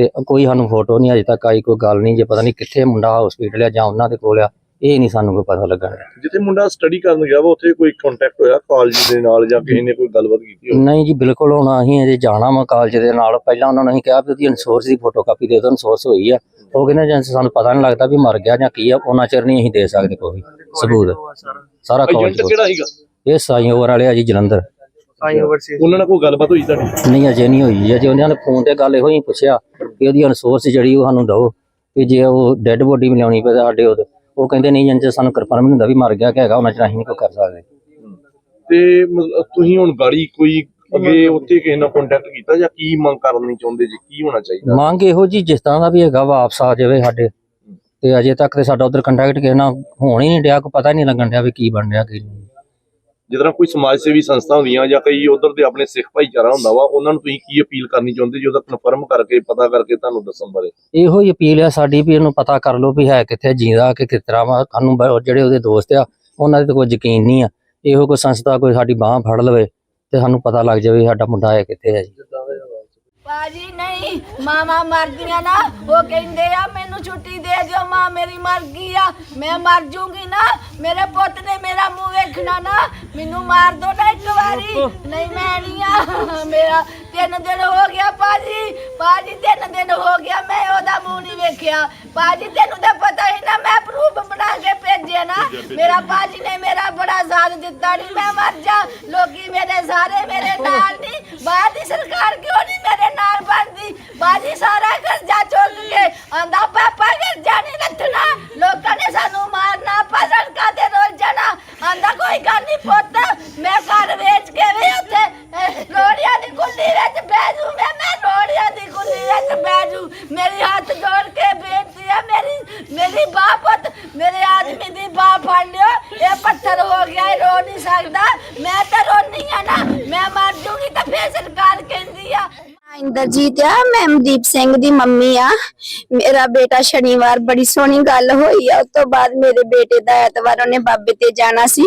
ਤੇ ਕੋਈ ਸਾਨੂੰ ਫੋਟੋ ਨਹੀਂ ਅਜੇ ਤੱਕ ਆਈ ਕੋਈ ਗੱਲ ਨਹੀਂ ਜੇ ਪਤਾ ਨਹੀਂ ਕਿੱਥੇ ਮੁੰਡਾ ਹਸਪੀਟਲ ਆ ਜਾਂ ਉਹਨਾਂ ਦੇ ਕੋਲ ਆ ਇਹ ਨਹੀਂ ਸਾਨੂੰ ਕੋਈ ਪਤਾ ਲੱਗਾ ਜਿੱਥੇ ਮੁੰਡਾ ਸਟੱਡੀ ਕਰਨ ਗਿਆ ਵਾ ਉੱਥੇ ਕੋਈ ਕੰਟੈਕਟ ਹੋਇਆ ਕਾਲਜ ਦੇ ਨਾਲ ਜਾਂ ਕਿਸੇ ਨੇ ਕੋਈ ਗੱਲਬਾਤ ਕੀਤੀ ਹੋਵੇ? ਨਹੀਂ ਜੀ ਬਿਲਕੁਲ ਹੁਣ ਅਸੀਂ ਅਜੇ ਜਾਣਾ ਵਾ ਕਾਲਜ ਦੇ ਨਾਲ ਪਹਿਲਾਂ ਉਹਨਾਂ ਨੂੰ ਕਿਹਾ ਵੀ ਉਹਦੀ ਇਨਸੋਰਸ ਦੀ ਫੋਟੋਕਾਪੀ ਦੇ ਦਿਓ ਇਨਸੋਰਸ ਹੋਈ ਆ। ਉਹ ਕਹਿੰਦੇ ਜਾਂ ਸਾਨੂੰ ਪਤਾ ਨਹੀਂ ਲੱਗਦਾ ਵੀ ਮਰ ਗਿਆ ਜਾਂ ਕੀ ਆ ਉਹਨਾਂ ਚਿਰ ਨਹੀਂ ਅਸੀਂ ਦੇ ਸਕਦੇ ਕੋਈ ਸਬੂਤ। ਸਾਰਾ ਕਾਲਜ ਕਿਹੜਾ ਸੀਗਾ? ਇਹ ਸਾਈ ਓਵਰ ਵਾਲੇ ਆ ਜੀ ਜਲੰਧਰ। ਉਹਨਾਂ ਨਾਲ ਕੋਈ ਗੱਲਬਾਤ ਹੋਈ ਤੁਹਾਡੀ? ਨਹੀਂ ਅਜੇ ਨਹੀਂ ਹੋਈ ਅਜੇ ਉਹਨਾਂ ਨੇ ਫੋਨ ਤੇ ਗੱਲ ਇਹੋ ਹੀ ਪੁੱਛਿਆ ਕਿ ਉਹਦੀ ਇਨਸੋਰਸ ਜਿਹੜੀ ਉਹ ਸਾਨੂੰ ਦਿਓ ਕਿ ਜੇ ਉਹ ਡੈੱਡ ਬੋਡੀ ਮਿਲਾਉਣੀ ਪਵੇ ਸਾਡੇ ਉਹਦੇ ਉਹ ਕਹਿੰਦੇ ਨਹੀਂ ਜੰਜ ਸਾਨੂੰ ਕਨਫਰਮ ਨਹੀਂ ਹੁੰਦਾ ਵੀ ਮਰ ਗਿਆ ਕਿ ਹੈਗਾ ਉਹਨਾਂ ਚ ਅਸੀਂ ਨਹੀਂ ਕੋਈ ਕਰ ਸਕਦੇ। ਤੇ ਮਤਲਬ ਤੁਸੀਂ ਹੁਣ ਗਾੜੀ ਕੋਈ ਅੱਗੇ ਉੱਥੇ ਕਿਸੇ ਨਾਲ ਕੰਟੈਕਟ ਕੀਤਾ ਜਾਂ ਕੀ ਮੰਗ ਕਰਨੀ ਚਾਹੁੰਦੇ ਜੀ? ਕੀ ਹੋਣਾ ਚਾਹੀਦਾ? ਮੰਗ ਇਹੋ ਜੀ ਜਿਸ ਤਰ੍ਹਾਂ ਦਾ ਵੀ ਹੈਗਾ ਵਾਪਸ ਆ ਜਾਵੇ ਸਾਡੇ। ਤੇ ਅਜੇ ਤੱਕ ਤੇ ਸਾਡਾ ਉਧਰ ਕੰਟੈਕਟ ਕਿਸੇ ਨਾਲ ਹੋਣ ਹੀ ਨਹੀਂ ਡਿਆ ਕੋਈ ਪਤਾ ਹੀ ਨਹੀਂ ਲੱਗਣ ਡਿਆ ਵੀ ਕੀ ਬਣ ਰਿਹਾ ਕੀ ਨਹੀਂ। ਜਿਸ ਕੋਈ ਸਮਾਜ ਸੇਵੀ ਸੰਸਥਾ ਹੁੰਦੀਆਂ ਜਾਂ ਕਈ ਉਧਰ ਦੇ ਆਪਣੇ ਸਿੱਖ ਭਾਈਚਾਰਾ ਹੁੰਦਾ ਵਾ, ਉਹਨਾਂ ਨੂੰ ਤੁਸੀਂ ਕੀ ਅਪੀਲ ਕਰਨੀ ਚਾਹੁੰਦੇ ਜੀ ਉਹਦਾ ਕਨਫਰਮ ਕਰਕੇ, ਪਤਾ ਕਰਕੇ ਤੁਹਾਨੂੰ ਦੱਸਣ ਬਾਰੇ? ਇਹੋ ਹੀ ਅਪੀਲ ਆ ਸਾਡੀ ਵੀ ਇਹਨੂੰ ਪਤਾ ਕਰ ਲਓ ਵੀ ਹੈ ਕਿੱਥੇ ਜਿੰਦਾ, ਕਿ ਕਿਸ ਤਰ੍ਹਾਂ ਵਾ। ਸਾਨੂੰ ਜਿਹੜੇ ਉਹਦੇ ਦੋਸਤ ਆ, ਉਹਨਾਂ ਦੇ ਤੇ ਕੋਈ ਯਕੀਨ ਨਹੀਂ ਆ। ਇਹੋ ਕੋਈ ਸੰਸਥਾ ਕੋਈ ਸਾਡੀ ਬਾਹ ਫੜ ਲਵੇ ਤੇ ਸਾਨੂੰ ਪਤਾ ਲੱਗ ਜਾਵੇ ਸਾਡਾ ਮੁੰਡਾ ਹੈ ਕਿੱਥੇ ਹੈ ਜੀ। ਬਾਜੀ ਨਹੀਂ ਮਾਮਾ ਮਰਦੀਆਂ ਨਾ ਉਹ ਕਹਿੰਦੇ ਆ ਮੈਨੂੰ ਛੁੱਟੀ ਦੇ ਦਿਓ ਮਾਂ ਮੇਰੀ ਮਰ ਗਈ ਆ ਮੈਂ ਮਰ ਜੂੰਗੀ ਨਾ ਮੇਰੇ ਪੁੱਤ ਨੇ ਮੇਰਾ ਮੂੰਹ ਵੇਖਣਾ ਨਾ ਮੈਨੂੰ ਮਾਰ ਦੋ ਨਾ ਇੱਕ ਵਾਰੀ ਨਹੀਂ ਮੈਂ ਨਹੀਂ ਆ ਮੇਰਾ ਤਿੰਨ ਦਿਨ ਹੋ ਗਿਆ ਬਾਜੀ ਬਾਜੀ ਤਿੰਨ ਦਿਨ ਹੋ ਗਿਆ ਮੈਂ ਉਹਦਾ ਮੂੰਹ ਨਹੀਂ ਵੇਖਿਆ ਬਾਜੀ ਤੈਨੂੰ ਤਾਂ ਪਤਾ ਹੀ ਨਾ ਮੈਂ ਪ੍ਰੂਫ ਬਣਾ ਕੇ ਭੇਜਿਆ ਨਾ ਮੇਰਾ ਬਾਜੀ ਨੇ ਮੇਰਾ ਬੜਾ ਸਾਥ ਦਿੱਤਾ ਨਹੀਂ ਮੈਂ ਮਰ ਜਾ ਲੋਕੀ ਮੇਰੇ ਸਾਰੇ ਮੇਰੇ ਨਾਲ ਨਹੀਂ ਬਾਹਰ ਦੀ ਸਰਕਾਰ ਕਿਉਂ ਨਹੀਂ ਮੇਰੇ ਨਾਲ ਬਣਦੀ? ਬਾਜੀ ਸਾਰਾ ਕਰਜ਼ਾ ਚੁੱਕ ਕੇ ਆਂਦਾ ਪਾਪਾ ਕਰਜ਼ਾ ਨਹੀਂ ਰੱਖਣਾ। ਲੋਕਾਂ ਨੇ ਸਾਨੂੰ ਮਾਰਨਾ ਆਪਾਂ ਸੜਕਾਂ ਰੋਲ ਜਾਣਾ। ਆਂਦਾ ਕੋਈ ਗੱਲ ਨਹੀਂ ਪੁੱਤ ਮੈਂ ਘਰ ਵੇਚ ਕੇ ਵੀ ਉੱਥੇ ਅਹ, ਦੀ ਕੁੱਲੀ ਵਿੱਚ ਬਹਿ ਜੂ। ਮੈਂ ਮੈਂ ਲੋੜੀਆਂ ਦੀ ਕੁੱਲੀ ਵਿੱਚ ਬਹਿ ਜੂ। ਮੇਰੀ ਹੱਥ ਜੋੜ ਕੇ ਬੇਨਤੀ ਹੈ ਮੇਰੀ ਮੇਰੀ ਬਾਹ ਪੁੱਤ ਮੇਰੇ ਆਦਮੀ ਦੀ ਬਾਹ ਫੜ ਲਿਓ। ਇਹ ਪੱਥਰ ਹੋ ਗਿਆ ਇਹ ਰੋ ਨਹੀਂ ਸਕਦਾ। ਮੈਂ ਜੂਗੀ ਇੰਦਰਜੀਤ ਆ, ਮੈਂ ਮਨਦੀਪ ਸਿੰਘ ਦੀ ਮੰਮੀ ਆ। ਮੇਰਾ ਬੇਟਾ ਸ਼ਨੀਵਾਰ ਬੜੀ ਸੋਹਣੀ ਗੱਲ ਹੋਈ ਆ, ਉਸ ਤੋਂ ਬਾਅਦ ਮੇਰੇ ਬੇਟੇ ਦਾ ਐਤਵਾਰ ਉਹਨੇ ਬਾਬੇ ਤੇ ਜਾਣਾ ਸੀ।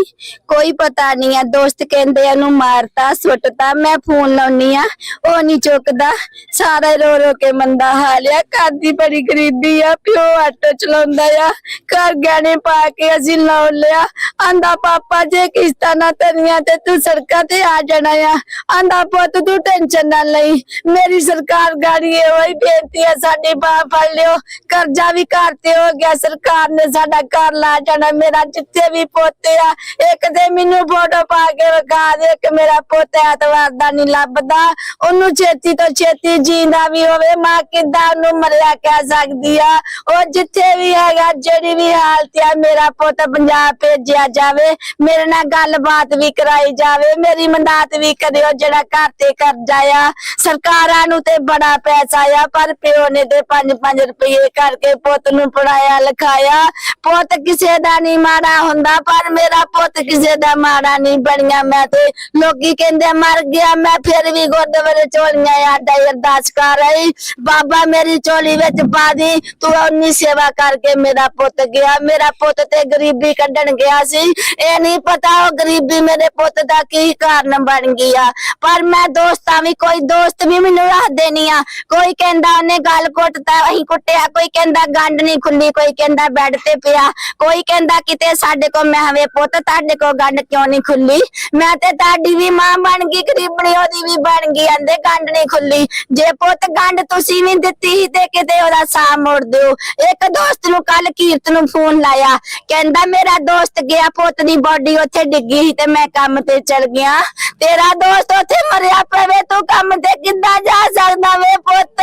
ਕੋਈ ਪਤਾ ਨਹੀਂ ਆ, ਦੋਸਤ ਕਹਿੰਦੇ ਇਹਨੂੰ ਮਾਰਤਾ, ਸੁੱਟਤਾ, ਮੈਂ ਫੋਨ ਲਾਉਣੀ ਆ, ਉਹ ਨਹੀਂ ਚੁੱਕਦਾ। ਸਾਰਾ ਰੋ ਰੋ ਕੇ ਮੰਦਾ ਹਾਲ ਆ, ਘਰ ਦੀ ਬੜੀ ਗਰੀਬੀ ਆ, ਪਿਓ ਆਟੋ ਚਲਾਉਂਦਾ ਆ, ਘਰ ਗਹਿਣੇ ਪਾ ਕੇ ਅਸੀਂ ਲਾਉਣ ਲਿਆ। ਆਂਦਾ, ਪਾਪਾ, ਜੇ ਕਿਸ਼ਤਾਂ ਨਾ ਤਰੀਆਂ ਤੇ ਤੂੰ ਸੜਕਾਂ ਤੇ ਆ ਜਾਣਾ ਆ। ਆਂਦਾ, ਪੁੱਤ, ਤੂੰ ਟੈਨਸ਼ਨ ਨਾ ਲਈ ਮੇਰੀ ਸਰਕਾਰ ਗਾੜੀ ਇਹੋ ਹੀ ਬੇਨਤੀ ਹੈ, ਸਾਡੀ ਬਾਹ ਫੜ ਲਿਓ, ਕਰਜ਼ਾ ਵੀ ਘਰ ਤੇ ਹੋ ਗਿਆ, ਸਰਕਾਰ ਨੇ ਸਾਡਾ ਘਰ ਲਾ ਜਾਣਾ, ਮੇਰਾ ਜਿੱਥੇ ਵੀ ਪੋਤੇ ਆ, ਇੱਕ ਦੇ ਮੈਨੂੰ ਫੋਟੋ ਪਾ ਕੇ ਵਿਖਾ ਦੇ ਕਿ ਮੇਰਾ ਪੁੱਤ ਐਤਵਾਰ ਦਾ ਨਹੀਂ ਲੱਭਦਾ, ਉਹਨੂੰ ਛੇਤੀ ਤੋਂ ਛੇਤੀ ਜੀਂਦਾ ਵੀ ਹੋਵੇ, ਮਾਂ ਕਿੱਦਾਂ ਉਹਨੂੰ ਮਰਿਆ ਕਹਿ ਸਕਦੀ ਆ? ਉਹ ਜਿੱਥੇ ਵੀ ਹੈਗਾ, ਜਿਹੜੀ ਵੀ ਹਾਲਤ ਆ, ਮੇਰਾ ਪੁੱਤ ਪੰਜਾਬ ਭੇਜਿਆ ਜਾਵੇ, ਮੇਰੇ ਨਾਲ ਗੱਲਬਾਤ ਵੀ ਕਰਾਈ ਜਾਵੇ, ਮੇਰੀ ਮਦਦ ਵੀ ਕਰਿਓ, ਜਿਹੜਾ ਘਰ ਤੇ ਕਰਜ਼ਾ ਆ, ਸਰਕਾਰ ਸਰਕਾਰਾਂ ਨੂੰ ਤੇ ਬੜਾ ਪੈਸਾ ਆ ਪਰ ਪਿਓ ਨੇ ਤੇ 5-5 ਰੁਪਏ ਕਰਕੇ ਪੁੱਤ ਨੂੰ ਪੜਾਇਆ, ਲਿਖਾਇਆ। ਪੁੱਤ ਕਿਸੇ ਦਾ ਨਹੀਂ ਮਾੜਾ ਹੁੰਦਾ, ਪਰ ਮੇਰਾ ਪੁੱਤ ਕਿਸੇ ਦਾ ਮਾੜਾ ਨਹੀਂ ਬਣਿਆ। ਮੈਂ ਤੇ ਲੋਕੀ ਕਹਿੰਦੇ ਮਰ ਗਿਆ, ਮੈਂ ਫਿਰ ਵੀ ਗੁਰਦੁਆਰੇ ਚੋਲੀਆਂ ਆਡਾ ਅਰਦਾਸ ਕਰ ਰਹੀ ਬਾਬਾ ਮੇਰੀ ਚੋਲੀ ਵਿੱਚ ਪਾ ਦੀ, ਤੂੰ ਉਨੀ ਸੇਵਾ ਕਰਕੇ ਮੇਰਾ ਪੁੱਤ ਗਿਆ। ਮੇਰਾ ਪੁੱਤ ਤੇ ਗਰੀਬੀ ਕੱਢਣ ਗਿਆ ਸੀ। ਇਹ ਨਹੀਂ ਪਤਾ ਉਹ ਗਰੀਬੀ ਮੇਰੇ ਪੁੱਤ ਦਾ ਕੀ ਕਾਰਨ ਬਣ ਗਈ ਆ ਪਰ ਮੈਂ ਦੋਸਤਾਂ ਵੀ, ਕੋਈ ਦੋਸਤ ਵੀ ਮੈਨੂੰ ਰੱਖਦੇ ਨਹੀਂ ਆ। ਕੋਈ ਕਹਿੰਦਾ ਉਹਨੇ ਗੱਲ ਕੁੱਟਤਾ ਅਸੀਂ ਕੁੱਟਿਆ। ਕੋਈ ਕਹਿੰਦਾ ਗੰਢ ਨਹੀਂ ਖੁੱਲੀ, ਕੋਈ ਕਹਿੰਦਾ ਬੈੱਡ ਤੇ ਪਿਆ। ਕੋਈ ਕਹਿੰਦਾ ਕਿਤੇ ਸਾਡੇ ਕੋ ਮੈਂ ਹਵੇ ਪੁੱਤ, ਤੁਹਾਡੇ ਕੋ ਗੰਢ ਕਿਉਂ ਨਹੀਂ ਖੁੱਲੀ? ਮੈਂ ਤੇ ਤੁਹਾਡੀ ਵੀ ਮਾਂ ਬਣ ਗਈ, ਗਰੀਬਣੀ ਉਹਦੀ ਵੀ ਬਣ ਗਈ, ਆਂਦੇ ਗੰਢ ਨਹੀਂ ਖੁੱਲੀ। ਜੇ ਪੁੱਤ ਗੰਢ ਤੁਸੀਂ ਵੀ ਦਿੱਤੀ ਸੀ ਤੇ ਕਿਤੇ ਉਹਦਾ ਸਾਹ ਮੋੜ ਦਿਓ। ਇੱਕ ਦੋਸਤ ਨੂੰ ਕੱਲ ਕੀਰਤ ਨੂੰ ਫੋਨ ਲਾਇਆ। ਕਹਿੰਦਾ ਮੇਰਾ ਦੋਸਤ ਗਿਆ, ਪੁੱਤ ਦੀ ਬੋਡੀ ਉੱਥੇ ਡਿੱਗੀ ਸੀ ਤੇ ਮੈਂ ਕੰਮ ਤੇ ਚਲ ਗਿਆ। ਤੇਰਾ ਦੋਸਤ ਉੱਥੇ ਮਰਿਆ ਪਵੇ, ਤੂੰ ਕੰਮ ਤੇ ਕਿੱਦਾਂ ਜਾ ਸਕਦਾ ਵੇ ਪੁੱਤ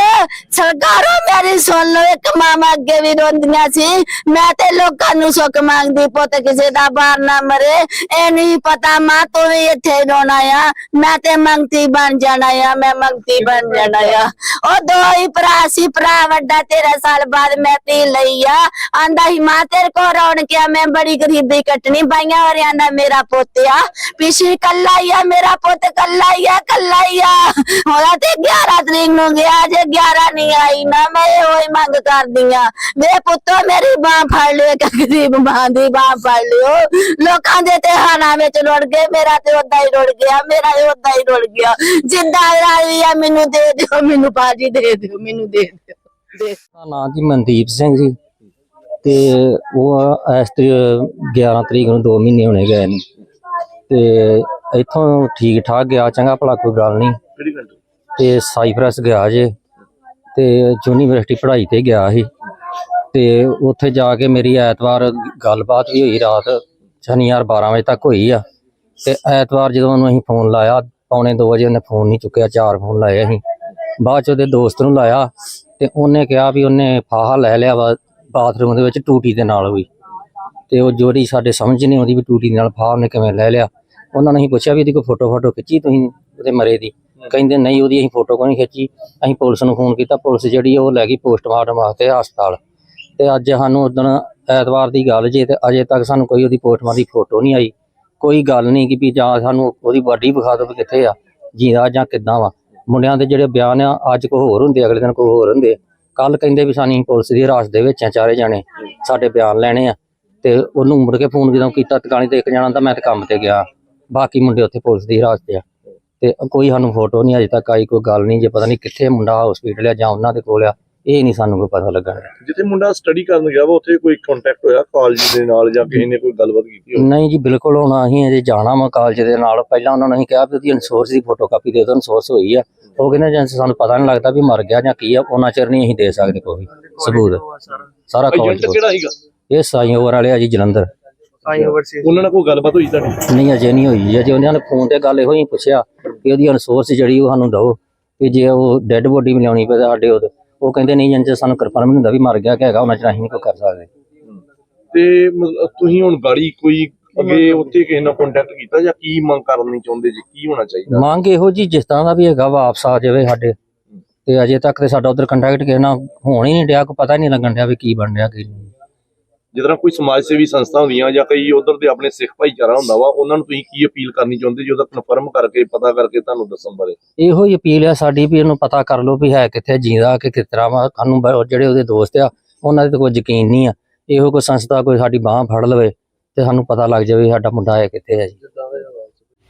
ਸਰਕਾਰੋਂ ਮੇਰੀ ਸੁਣ ਲਓ ਇੱਕ ਮਾਮਾ ਅੱਗੇ ਵੀ ਰੋਂਦੀਆਂ ਸੀ ਮੈਂ ਤੇ ਲੋਕਾਂ ਨੂੰ ਸੁੱਖ ਮੰਗਦੀ ਪੁੱਤ ਕਿਸੇ ਦਾ ਬਾਹਰ ਨਾ ਮਰੇ ਇਹ ਨਹੀਂ ਪਤਾ ਮਾਂ ਤੂੰ ਵੀ ਇੱਥੇ ਰੋਣਾ ਆ ਮੈਂ ਤੇ ਮੰਗਤੀ ਬਣ ਜਾਣਾ ਆ ਮੈਂ ਮੰਗਤੀ ਬਣ ਜਾਣਾ ਆ ਉਹ ਦੋ ਹੀ ਭਰਾ ਸੀ ਭਰਾ ਵੱਡਾ 13 ਸਾਲ ਬਾਅਦ ਮੈਂ ਤੀ ਲਈ ਆ ਆਂਦਾ ਹੀ ਮਾਂ ਤੇਰੇ ਕੋ ਰੌਣ ਕਿਆ ਮੈਂ ਬੜੀ ਗਰੀਬੀ ਕੱਟਣੀ ਬਾਈਆਂ ਵਰਿਆਂ ਦਾ ਮੇਰਾ ਪੁੱਤ ਆ ਪਿਛੇ ਕੱਲਾ ਹੀ ਆ ਮੇਰਾ ਪੁੱਤ ਕੱਲਾ ਹੀ ਆ ਕੱਲਾ ਹੀ ਆ ਉਹਦਾ ਤੇ 11 ਤਰੀਕ ਨੂੰ ਗਿਆ ਜੇ 11 ਨਹੀਂ ਆਈ ਨਾ ਮੈਂ ਇਹੋ ਹੀ ਮੰਗ ਕਰਦੀ ਆ ਵੇ ਪੁੱਤੋ ਮੇਰੀ ਬਾਹ ਫੜ ਲਿਓ ਇੱਕ ਗਰੀਬ ਮਾਂ ਦੀ ਬਾਹ ਫੜ ਲਿਓ। ਲੋਕਾਂ ਦੇ ਤੇ ਹਾਣਾ ਵਿੱਚ ਰੁੜ ਗਏ ਮੇਰਾ ਤੇ ਉਦਾਂ ਹੀ ਰੁੜ ਗਿਆ ਮੇਰਾ ਤੇ ਉਦਾਂ ਹੀ ਰੁੜ ਗਿਆ। ਜਿੱਦਾਂ ਰਾਜੀ ਆ ਮੈਨੂੰ ਦੇ ਦਿਓ ਮੈਨੂੰ ਬਾਜੀ ਦੇ ਦਿਓ ਮੈਨੂੰ ਦੇ ਦਿਓ। ਦੇ ਨਾਂ ਜੀ ਮਨਦੀਪ ਸਿੰਘ ਜੀ ਤੇ ਉਹ ਇਸ ਤੇ 11 ਤਰੀਕ ਨੂੰ 2 ਮਹੀਨੇ ਹੋਣੇ ਗਏ ਨੇ। ਤੇ ਇੱਥੋਂ ਠੀਕ ਠਾਕ ਗਿਆ ਚੰਗਾ ਭਲਾ ਕੋਈ ਗੱਲ ਨਹੀਂ। ਤੇ ਸਾਈਪ੍ਰਸ ਗਿਆ ਜੇ ਤੇ ਯੂਨੀਵਰਸਿਟੀ ਪੜ੍ਹਾਈ ਤੇ ਗਿਆ ਸੀ। ਤੇ ਉੱਥੇ ਜਾ ਕੇ ਮੇਰੀ ਐਤਵਾਰ ਗੱਲਬਾਤ ਵੀ ਹੋਈ ਰਾਤ, ਸ਼ਨੀਵਾਰ 12 ਵਜੇ ਤੱਕ ਹੋਈ ਆ। ਤੇ ਐਤਵਾਰ ਜਦੋਂ ਉਹਨੂੰ ਅਸੀਂ ਫੋਨ ਲਾਇਆ, ਪੌਣੇ 2 ਵਜੇ ਉਹਨੇ ਫੋਨ ਨਹੀਂ ਚੁੱਕਿਆ, ਚਾਰ ਫੋਨ ਲਾਏ ਅਸੀਂ। ਬਾਅਦ ਚ ਉਹਦੇ ਦੋਸਤ ਨੂੰ ਲਾਇਆ ਤੇ ਉਹਨੇ ਕਿਹਾ ਵੀ ਉਹਨੇ ਫਾਹਾ ਲੈ ਲਿਆ ਵਾ ਬਾਥਰੂਮ ਦੇ ਵਿੱਚ ਟੂਟੀ ਦੇ ਨਾਲ ਵੀ। ਤੇ ਉਹ ਜੋਰੀ ਸਾਡੇ ਸਮਝ ਨਹੀਂ ਆਉਂਦੀ ਵੀ ਟੂਟੀ ਦੇ ਨਾਲ ਫਾਹਾ ਉਹਨੇ ਕਿਵੇਂ ਲੈ ਲਿਆ। ਉਹਨਾਂ ਨੇ ਅਸੀਂ ਪੁੱਛਿਆ ਵੀ ਇਹਦੀ ਕੋਈ ਫੋਟੋ ਫੋਟੋ ਖਿੱਚੀ ਤੁਸੀਂ ਉਹਦੇ ਮਰੇ ਦੀ? ਕਹਿੰਦੇ ਨਹੀਂ ਉਹਦੀ ਅਸੀਂ ਫੋਟੋ ਕੋਈ ਨਹੀਂ ਖਿੱਚੀ, ਅਸੀਂ ਪੁਲਿਸ ਨੂੰ ਫੋਨ ਕੀਤਾ, ਪੁਲਿਸ ਜਿਹੜੀ ਉਹ ਲੈ ਗਈ ਪੋਸਟਮਾਰਟਮ ਵਾਸਤੇ ਹਸਪਤਾਲ। ਤੇ ਅੱਜ ਸਾਨੂੰ ਉਦੋਂ ਐਤਵਾਰ ਦੀ ਗੱਲ ਜੇ ਤੇ ਅਜੇ ਤੱਕ ਸਾਨੂੰ ਕੋਈ ਉਹਦੀ ਪੋਸਟਮਾਰਟਮ ਦੀ ਫੋਟੋ ਨਹੀਂ ਆਈ। ਕੋਈ ਗੱਲ ਨਹੀਂ ਕਿ ਵੀ ਜਾਂ ਸਾਨੂੰ ਉਹਦੀ ਬਾਡੀ ਵਿਖਾ ਦਿਓ ਵੀ ਕਿੱਥੇ ਆ, ਜੀਦਾ ਜਾਂ ਕਿੱਦਾਂ ਵਾ। ਮੁੰਡਿਆਂ ਦੇ ਜਿਹੜੇ ਬਿਆਨ ਆ, ਅੱਜ ਕੋ ਹੋਰ ਹੁੰਦੇ, ਅਗਲੇ ਦਿਨ ਕੋ ਹੋਰ ਹੁੰਦੇ ਕੱਲ ਕਹਿੰਦੇ ਵੀ ਸਾਨੀ ਪੁਲਿਸ ਦੀ ਹਿਰਾਸਤ ਦੇ ਵਿੱਚ ਆ, ਚਾਰੇ ਜਾਣੇ ਸਾਡੇ ਬਿਆਨ ਲੈਣੇ ਆ। ਤੇ ਉਹਨੂੰ ਮੁੜ ਕੇ ਫੋਨ ਜਦੋਂ ਕੀਤਾ, ਟਿਕਾਣੇ ਤੇ ਇੱਕ ਜਾਣਾ ਤਾਂ ਮੈਂ ਤੇ ਕੰਮ ਤੇ ਗਿਆ। ਬਾਕੀ ਮੁੰਡੇ ਉੱਥੇ ਪੁਲਿਸ ਦੀ ਹਿਰਾਸਤ ਆ। ਤੇ ਕੋਈ ਸਾਨੂੰ ਫੋਟੋ ਨਹੀਂ ਅਜੇ ਤੱਕ ਆਈ ਕੋਈ ਗੱਲ ਨਹੀਂ ਜੇ ਪਤਾ ਨਹੀਂ ਕਿੱਥੇ ਮੁੰਡਾ ਹਸਪੀਟਲ ਆ ਜਾਂ ਉਹਨਾਂ ਦੇ ਕੋਲ ਆ ਇਹ ਨਹੀਂ ਸਾਨੂੰ ਕੋਈ ਪਤਾ ਲੱਗਾ ਜਿੱਥੇ ਮੁੰਡਾ ਸਟੱਡੀ ਕਰਨ ਗਿਆ ਵਾ ਉੱਥੇ ਕੋਈ ਕੰਟੈਕਟ ਹੋਇਆ ਕਾਲਜ ਦੇ ਨਾਲ ਜਾਂ ਕਿਸੇ ਨੇ ਕੋਈ ਗੱਲਬਾਤ ਕੀਤੀ ਹੋਵੇ? ਨਹੀਂ ਜੀ ਬਿਲਕੁਲ ਹੁਣ ਅਸੀਂ ਅਜੇ ਜਾਣਾ ਵਾ ਕਾਲਜ ਦੇ ਨਾਲ। ਪਹਿਲਾਂ ਉਹਨਾਂ ਨੂੰ ਅਸੀਂ ਕਿਹਾ ਵੀ ਉਹਦੀ ਅਨਸੋਰਸ ਦੀ ਫੋਟੋ ਕਾਪੀ ਦੇ ਦਿਓ ਅਨਸੋਰਸ ਹੋਈ ਆ। ਉਹ ਕਹਿੰਦੇ ਜਾਂ ਸਾਨੂੰ ਪਤਾ ਨਹੀਂ ਲੱਗਦਾ ਵੀ ਮਰ ਗਿਆ ਜਾਂ ਕੀ ਆ ਉਹਨਾਂ ਚਿਰ ਨਹੀਂ ਅਸੀਂ ਦੇ ਸਕਦੇ ਕੋਈ ਸਬੂਤ। ਸਾਰਾ ਕਾਲਜ ਕਿਹੜਾ ਸੀਗਾ? ਇਹ ਸਾਈ ਓਵਰ ਵਾਲੇ ਆ ਜੀ ਜਲੰਧਰ। ਉਹਨਾਂ ਨਾਲ ਕੋਈ ਗੱਲਬਾਤ ਹੋਈ ਤੁਹਾਡੀ? ਨਹੀਂ ਅਜੇ ਨਹੀਂ ਹੋਈ ਅਜੇ ਉਹਨਾਂ ਨੇ ਫੋਨ ਤੇ ਗੱਲ ਇਹੋ ਹੀ ਪੁੱਛਿਆ ਕਿ ਉਹਦੀ ਅਨਸੋਰਸ ਜਿਹੜੀ ਉਹ ਸਾਨੂੰ ਦਿਓ ਕਿ ਜੇ ਉਹ ਡੈੱਡ ਬੋਡੀ ਮਿਲਾਉਣੀ ਪਵੇ ਸਾਡੇ ਉਹਦੇ। ਉਹ ਕਹਿੰਦੇ ਨਹੀਂ ਜੰਜ ਸਾਨੂੰ ਕਨਫਰਮ ਨਹੀਂ ਹੁੰਦਾ ਵੀ ਮਰ ਗਿਆ ਕਿ ਹੈਗਾ ਉਹਨਾਂ ਚ ਅਸੀਂ ਨਹੀਂ ਕੋਈ ਕਰ ਸਕਦੇ। ਤੇ ਮਤਲਬ ਤੁਸੀਂ ਹੁਣ ਗਾੜੀ ਕੋਈ ਅੱਗੇ ਉੱਥੇ ਕਿਸੇ ਨਾਲ ਕੰਟੈਕਟ ਕੀਤਾ ਜਾਂ ਕੀ ਮੰਗ ਕਰਨੀ ਚਾਹੁੰਦੇ ਜੀ? ਕੀ ਹੋਣਾ ਚਾਹੀਦਾ? ਮੰਗ ਇਹੋ ਜੀ ਜਿਸ ਤਰ੍ਹਾਂ ਦਾ ਵੀ ਹੈਗਾ ਵਾਪਸ ਆ ਜਾਵੇ ਸਾਡੇ। ਤੇ ਅਜੇ ਤੱਕ ਤੇ ਸਾਡਾ ਉਧਰ ਕੰਟੈਕਟ ਕਿਸੇ ਨਾਲ ਹੋਣ ਹੀ ਨਹੀਂ ਡਿਆ ਕੋਈ ਪਤਾ ਹੀ ਨਹੀਂ ਲੱਗਣ ਡਿਆ ਵੀ ਕੀ ਬਣ ਰਿਹਾ ਕੀ ਨਹੀਂ। ਜਿਸ ਕੋਈ ਸਮਾਜ ਸੇਵੀ ਸੰਸਥਾ ਹੁੰਦੀਆਂ ਜਾਂ ਕਈ ਉਧਰ ਦੇ ਆਪਣੇ ਸਿੱਖ ਭਾਈਚਾਰਾ ਹੁੰਦਾ ਵਾ, ਉਹਨਾਂ ਨੂੰ ਤੁਸੀਂ ਕੀ ਅਪੀਲ ਕਰਨੀ ਚਾਹੁੰਦੇ ਜੀ? ਉਹਦਾ ਕਨਫਰਮ ਕਰਕੇ, ਪਤਾ ਕਰਕੇ ਤੁਹਾਨੂੰ ਦੱਸਣ ਬਾਰੇ। ਇਹੋ ਹੀ ਅਪੀਲ ਆ ਸਾਡੀ ਵੀ ਇਹਨੂੰ ਪਤਾ ਕਰ ਲਓ ਵੀ ਹੈ ਕਿੱਥੇ ਜਿੰਦਾ, ਕਿ ਕਿਸ ਤਰ੍ਹਾਂ ਵਾ। ਸਾਨੂੰ ਜਿਹੜੇ ਉਹਦੇ ਦੋਸਤ ਆ, ਉਹਨਾਂ ਦੇ ਕੋਈ ਯਕੀਨ ਨਹੀਂ ਆ। ਇਹੋ ਕੋਈ ਸੰਸਥਾ ਕੋਈ ਸਾਡੀ ਬਾਹ ਫੜ ਲਵੇ ਤੇ ਸਾਨੂੰ ਪਤਾ ਲੱਗ ਜਾਵੇ ਸਾਡਾ ਮੁੰਡਾ ਹੈ ਕਿੱਥੇ ਹੈ ਜੀ।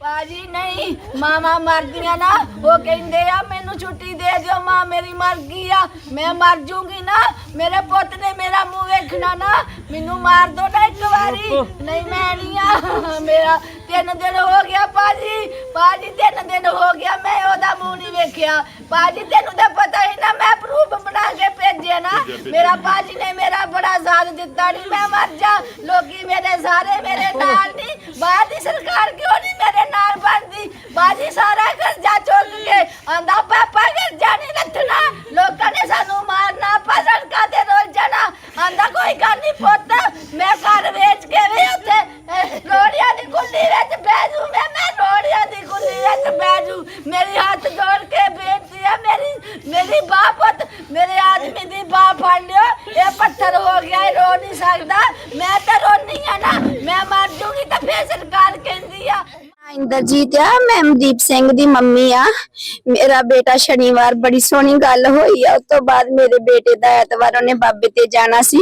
ਬਾਜੀ ਨਹੀਂ ਮਾਮਾ ਮਰਦੀਆਂ ਨਾ। ਉਹ ਕਹਿੰਦੇ ਆ ਮੈਨੂੰ ਛੁੱਟੀ ਦੇ ਦਿਓ ਮਾਂ ਮੇਰੀ ਮਰ ਗਈ ਆ। ਮੈਂ ਮਰ ਜੂੰਗੀ ਨਾ। ਮੇਰੇ ਪੁੱਤ ਨੇ ਮੇਰਾ ਮੂੰਹ ਵੇਖਣਾ ਨਾ। ਮੈਨੂੰ ਮਾਰ ਦੋ ਨਾ ਇੱਕ ਵਾਰੀ। ਨਹੀਂ ਮੈਂ ਨਹੀਂ ਆ। ਮੇਰਾ ਤਿੰਨ ਦਿਨ ਹੋ ਗਿਆ ਬਾਜੀ ਬਾਜੀ ਤਿੰਨ ਦਿਨ ਹੋ ਗਿਆ ਮੈਂ ਉਹਦਾ ਮੂੰਹ ਨਹੀਂ ਵੇਖਿਆ। ਬਾਜੀ ਤੈਨੂੰ ਤਾਂ ਪਤਾ ਹੀ ਨਾ ਮੈਂ ਪ੍ਰੂਫ ਬਣਾ ਕੇ ਭੇਜਿਆ ਨਾ ਮੇਰਾ ਬਾਜੀ ਨੇ ਮੇਰਾ ਬੜਾ ਸਾਥ ਦਿੱਤਾ ਨਹੀਂ ਮੈਂ ਮਰ ਜਾ। ਲੋਕੀ ਮੇਰੇ ਸਾਰੇ ਮੇਰੇ ਨਾਲ ਨਹੀਂ ਬਾਹਰ ਦੀ ਸਰਕਾਰ ਕਿਉਂ ਨਹੀਂ ਮੇਰੇ ਨਾਲ ਬਣਦੀ? ਬਾਜੀ ਸਾਰਾ ਕਰਜ਼ਾ ਚੁੱਕ ਕੇ ਆਂਦਾ ਪਾਪਾ ਕਰਜ਼ਾ ਨਹੀਂ ਲੱਥਣਾ। ਲੋਕਾਂ ਨੇ ਸਾਨੂੰ ਮਾਰਨਾ ਪਸੜਕਾ ਤੇ ਰੋਲ ਜਾਣਾ? ਆਂਦਾ ਕੋਈ ਗੱਲ ਨਹੀਂ ਪੁੱਤ ਮੈਂ ਘਰ ਵੇਚ ਕੇ ਵੀ ਉੱਥੇ ਲੋੜੀਆਂ ਦੀ ਕੁੱਲੀ ਵਿੱਚ ਬਹਿ ਜੂ ਮੈਂ ਮੈਂ ਲੋੜੀਆਂ ਦੀ ਕੁੱਲੀ ਵਿੱਚ ਬਹਿ ਜੂ ਮੇਰੀ ਹੱਥ ਜੋੜ ਕੇ ਬੇਨਤੀ ਹੈ ਮੇਰੀ ਮੇਰੀ ਬਾਹ ਪੁੱਤ ਮੇਰੇ ਆਦਮੀ ਦੀ ਬਾਹ ਫੜ ਲਿਓ, ਇਹ ਪੱਥਰ ਹੋ ਗਿਆ, ਇਹ ਰੋ ਨਹੀਂ ਸਕਦਾ। ਮੈਂ ਤਾਂ ਰੋਣੀ ਆ ਨਾ। ਇੰਦਰਜੀਤ ਆ, ਮੈਂ ਅਮਦੀਪ ਸਿੰਘ ਦੀ ਮੰਮੀ ਆ। ਮੇਰਾ ਬੇਟਾ ਸ਼ਨੀਵਾਰ ਬੜੀ ਸੋਹਣੀ ਗੱਲ ਹੋਈ ਆ, ਉਸ ਤੋਂ ਬਾਅਦ ਮੇਰੇ ਬੇਟੇ ਦਾ ਐਤਵਾਰ ਉਹਨੇ ਬਾਬੇ ਤੇ ਜਾਣਾ ਸੀ।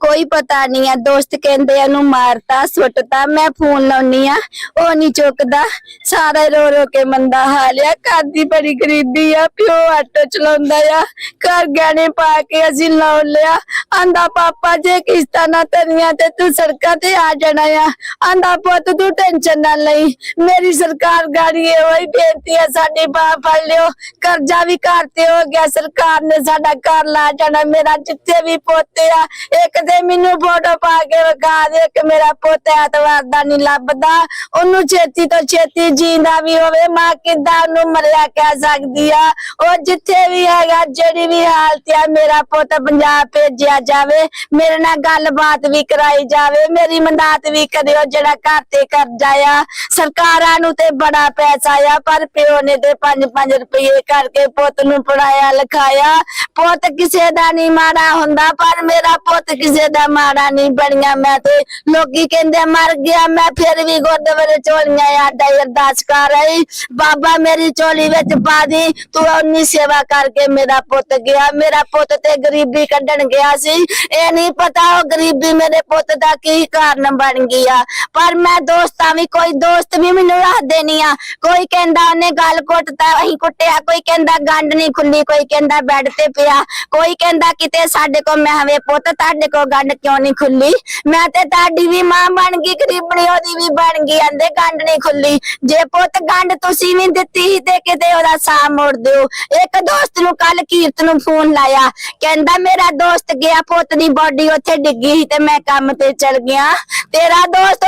ਕੋਈ ਪਤਾ ਨਹੀਂ ਆ, ਦੋਸਤ ਕਹਿੰਦੇ ਆ ਨੂੰ ਮਾਰਤਾ, ਸੁੱਟਤਾ, ਮੈਂ ਫੋਨ ਲਾਉਣੀ ਆ, ਉਹ ਨਹੀਂ ਚੁੱਕਦਾ। ਸਾਰਾ ਰੋ ਰੋ ਕੇ ਮੰਦਾ ਹਾਲ ਆ, ਘਰ ਦੀ ਬੜੀ ਗਰੀਬੀ ਆ, ਪਿਓ ਆਟੋ ਚਲਾਉਂਦਾ ਆ, ਘਰ ਗਹਿਣੇ ਪਾ ਕੇ ਅਸੀਂ ਲਾਉਣ ਲਿਆ। ਆਂਦਾ, ਪਾਪਾ, ਜੇ ਕਿਸ਼ਤਾਂ ਨਾ ਤਰੀਆਂ ਤੇ ਤੂੰ ਸੜਕਾਂ ਤੇ ਆ ਜਾਣਾ ਆ। ਆਂਦਾ, ਪੁੱਤ, ਤੂੰ ਟੈਨਸ਼ਨ ਨਾ ਲਈ ਮੇਰੀ ਸਰਕਾਰ ਗਾੜੀ ਇਹ ਹੋਈ ਬੇਨਤੀ ਹੈ, ਸਾਡੀ ਬਾਹ ਫੜ ਲਿਓ। ਕਰਜ਼ਾ ਵੀ ਘਰ ਤੇ ਹੋ ਗਿਆ, ਸਰਕਾਰ ਨੇ ਸਾਡਾ ਘਰ ਲਾ ਜਾਣਾ। ਮੇਰਾ ਜਿੱਥੇ ਵੀ ਪੋਤੇ ਆ, ਇੱਕ ਤੇ ਮੈਨੂੰ ਫੋਟੋ ਪਾ ਕੇ ਵਿਖਾ ਦੇ ਕਿ ਮੇਰਾ ਪੋਤਾ ਐਤਵਾਰ ਦਾ ਨਹੀਂ ਲੱਭਦਾ। ਉਹਨੂੰ ਛੇਤੀ ਤੋਂ ਛੇਤੀ ਜੀਂਦਾ ਵੀ ਹੋਵੇ, ਮਾਂ ਕਿੱਦਾਂ ਉਹਨੂੰ ਮਰਿਆ ਕਹਿ ਸਕਦੀ ਆ? ਉਹ ਜਿੱਥੇ ਵੀ ਹੈਗਾ, ਜਿਹੜੀ ਵੀ ਹਾਲਤ ਆ, ਮੇਰਾ ਪੁੱਤ ਪੰਜਾਬ ਭੇਜਿਆ ਜਾਵੇ। ਮੇਰੇ ਨਾਲ ਗੱਲਬਾਤ ਵੀ ਕਰਾਈ ਜਾਵੇ। ਮੇਰੀ ਮਦਦ ਵੀ ਕਰਿਓ, ਜਿਹੜਾ ਘਰ ਤੇ ਕਰਜ਼ਾ ਆ। ਸਰਕਾਰ ਨੂੰ ਤੇ ਬੜਾ ਪੈਸਾ ਆ ਪਰ ਪਿਓ ਨੇ ਤੇ 5-5 ਰੁਪਏ ਕਰਕੇ ਪੁੱਤ ਨੂੰ ਪੜਾਇਆ ਲਿਖਾਇਆ। ਪੁੱਤ ਕਿਸੇ ਦਾ ਨਹੀਂ ਮਾੜਾ ਹੁੰਦਾ, ਪਰ ਮੇਰਾ ਪੁੱਤ ਕਿਸੇ ਦਾ ਮਾੜਾ ਨਹੀਂ ਬਣਿਆ। ਮੈਂ ਤੇ ਲੋਕੀ ਕਹਿੰਦੇ ਮਰ ਗਿਆ, ਮੈਂ ਫਿਰ ਵੀ ਗੁਰਦੁਆਰੇ ਚੋਲੀਆਂ ਆਡਾ ਅਰਦਾਸ ਕਰ ਰਹੀ। ਬਾਬਾ ਮੇਰੀ ਚੋਲੀ ਵਿੱਚ ਪਾ ਦੀ, ਤੂੰ ਉਨੀ ਸੇਵਾ ਕਰਕੇ ਮੇਰਾ ਪੁੱਤ ਗਿਆ। ਮੇਰਾ ਪੁੱਤ ਤੇ ਗਰੀਬੀ ਕੱਢਣ ਗਿਆ ਸੀ। ਇਹ ਨਹੀਂ ਪਤਾ ਉਹ ਗਰੀਬੀ ਮੇਰੇ ਪੁੱਤ ਦਾ ਕੀ ਕਾਰਨ ਬਣ ਗਈ ਆ ਪਰ ਮੈਂ ਦੋਸਤਾਂ ਵੀ, ਕੋਈ ਦੋਸਤ ਵੀ ਮੈਨੂੰ ਰੱਖਦੇ ਨਹੀਂ ਆ। ਕੋਈ ਕਹਿੰਦਾ ਉਹਨੇ ਗੱਲ ਕੁੱਟਤਾ, ਅਸੀਂ ਕੁੱਟਿਆ। ਕੋਈ ਕਹਿੰਦਾ ਗੰਢ ਨਹੀਂ ਖੁੱਲੀ, ਕੋਈ ਕਹਿੰਦਾ ਬੈੱਡ ਤੇ ਪਿਆ। ਕੋਈ ਕਹਿੰਦਾ ਕਿਤੇ ਸਾਡੇ ਕੋ ਮੈਂ ਹਵੇ ਪੁੱਤ, ਤੁਹਾਡੇ ਕੋ ਗੰਢ ਕਿਉਂ ਨਹੀਂ ਖੁੱਲੀ? ਮੈਂ ਤੇ ਤੁਹਾਡੀ ਵੀ ਮਾਂ ਬਣ ਗਈ, ਗਰੀਬਣੀ ਉਹਦੀ ਵੀ ਬਣ ਗਈ, ਆਂਦੇ ਗੰਢ ਨਹੀਂ ਖੁੱਲੀ। ਜੇ ਪੁੱਤ ਗੰਢ ਤੁਸੀਂ ਵੀ ਦਿੱਤੀ ਸੀ ਤੇ ਕਿਤੇ ਉਹਦਾ ਸਾਹ ਮੋੜ ਦਿਓ। ਇੱਕ ਦੋਸਤ ਨੂੰ ਕੱਲ ਕੀਰਤ ਨੂੰ ਫੋਨ ਲਾਇਆ। ਕਹਿੰਦਾ, ਮੇਰਾ ਦੋਸਤ ਗਿਆ, ਪੁੱਤ ਦੀ ਬੋਡੀ ਉੱਥੇ ਡਿੱਗੀ ਸੀ ਤੇ ਮੈਂ ਕੰਮ ਤੇ ਚਲ ਗਿਆ। ਤੇਰਾ ਦੋਸਤ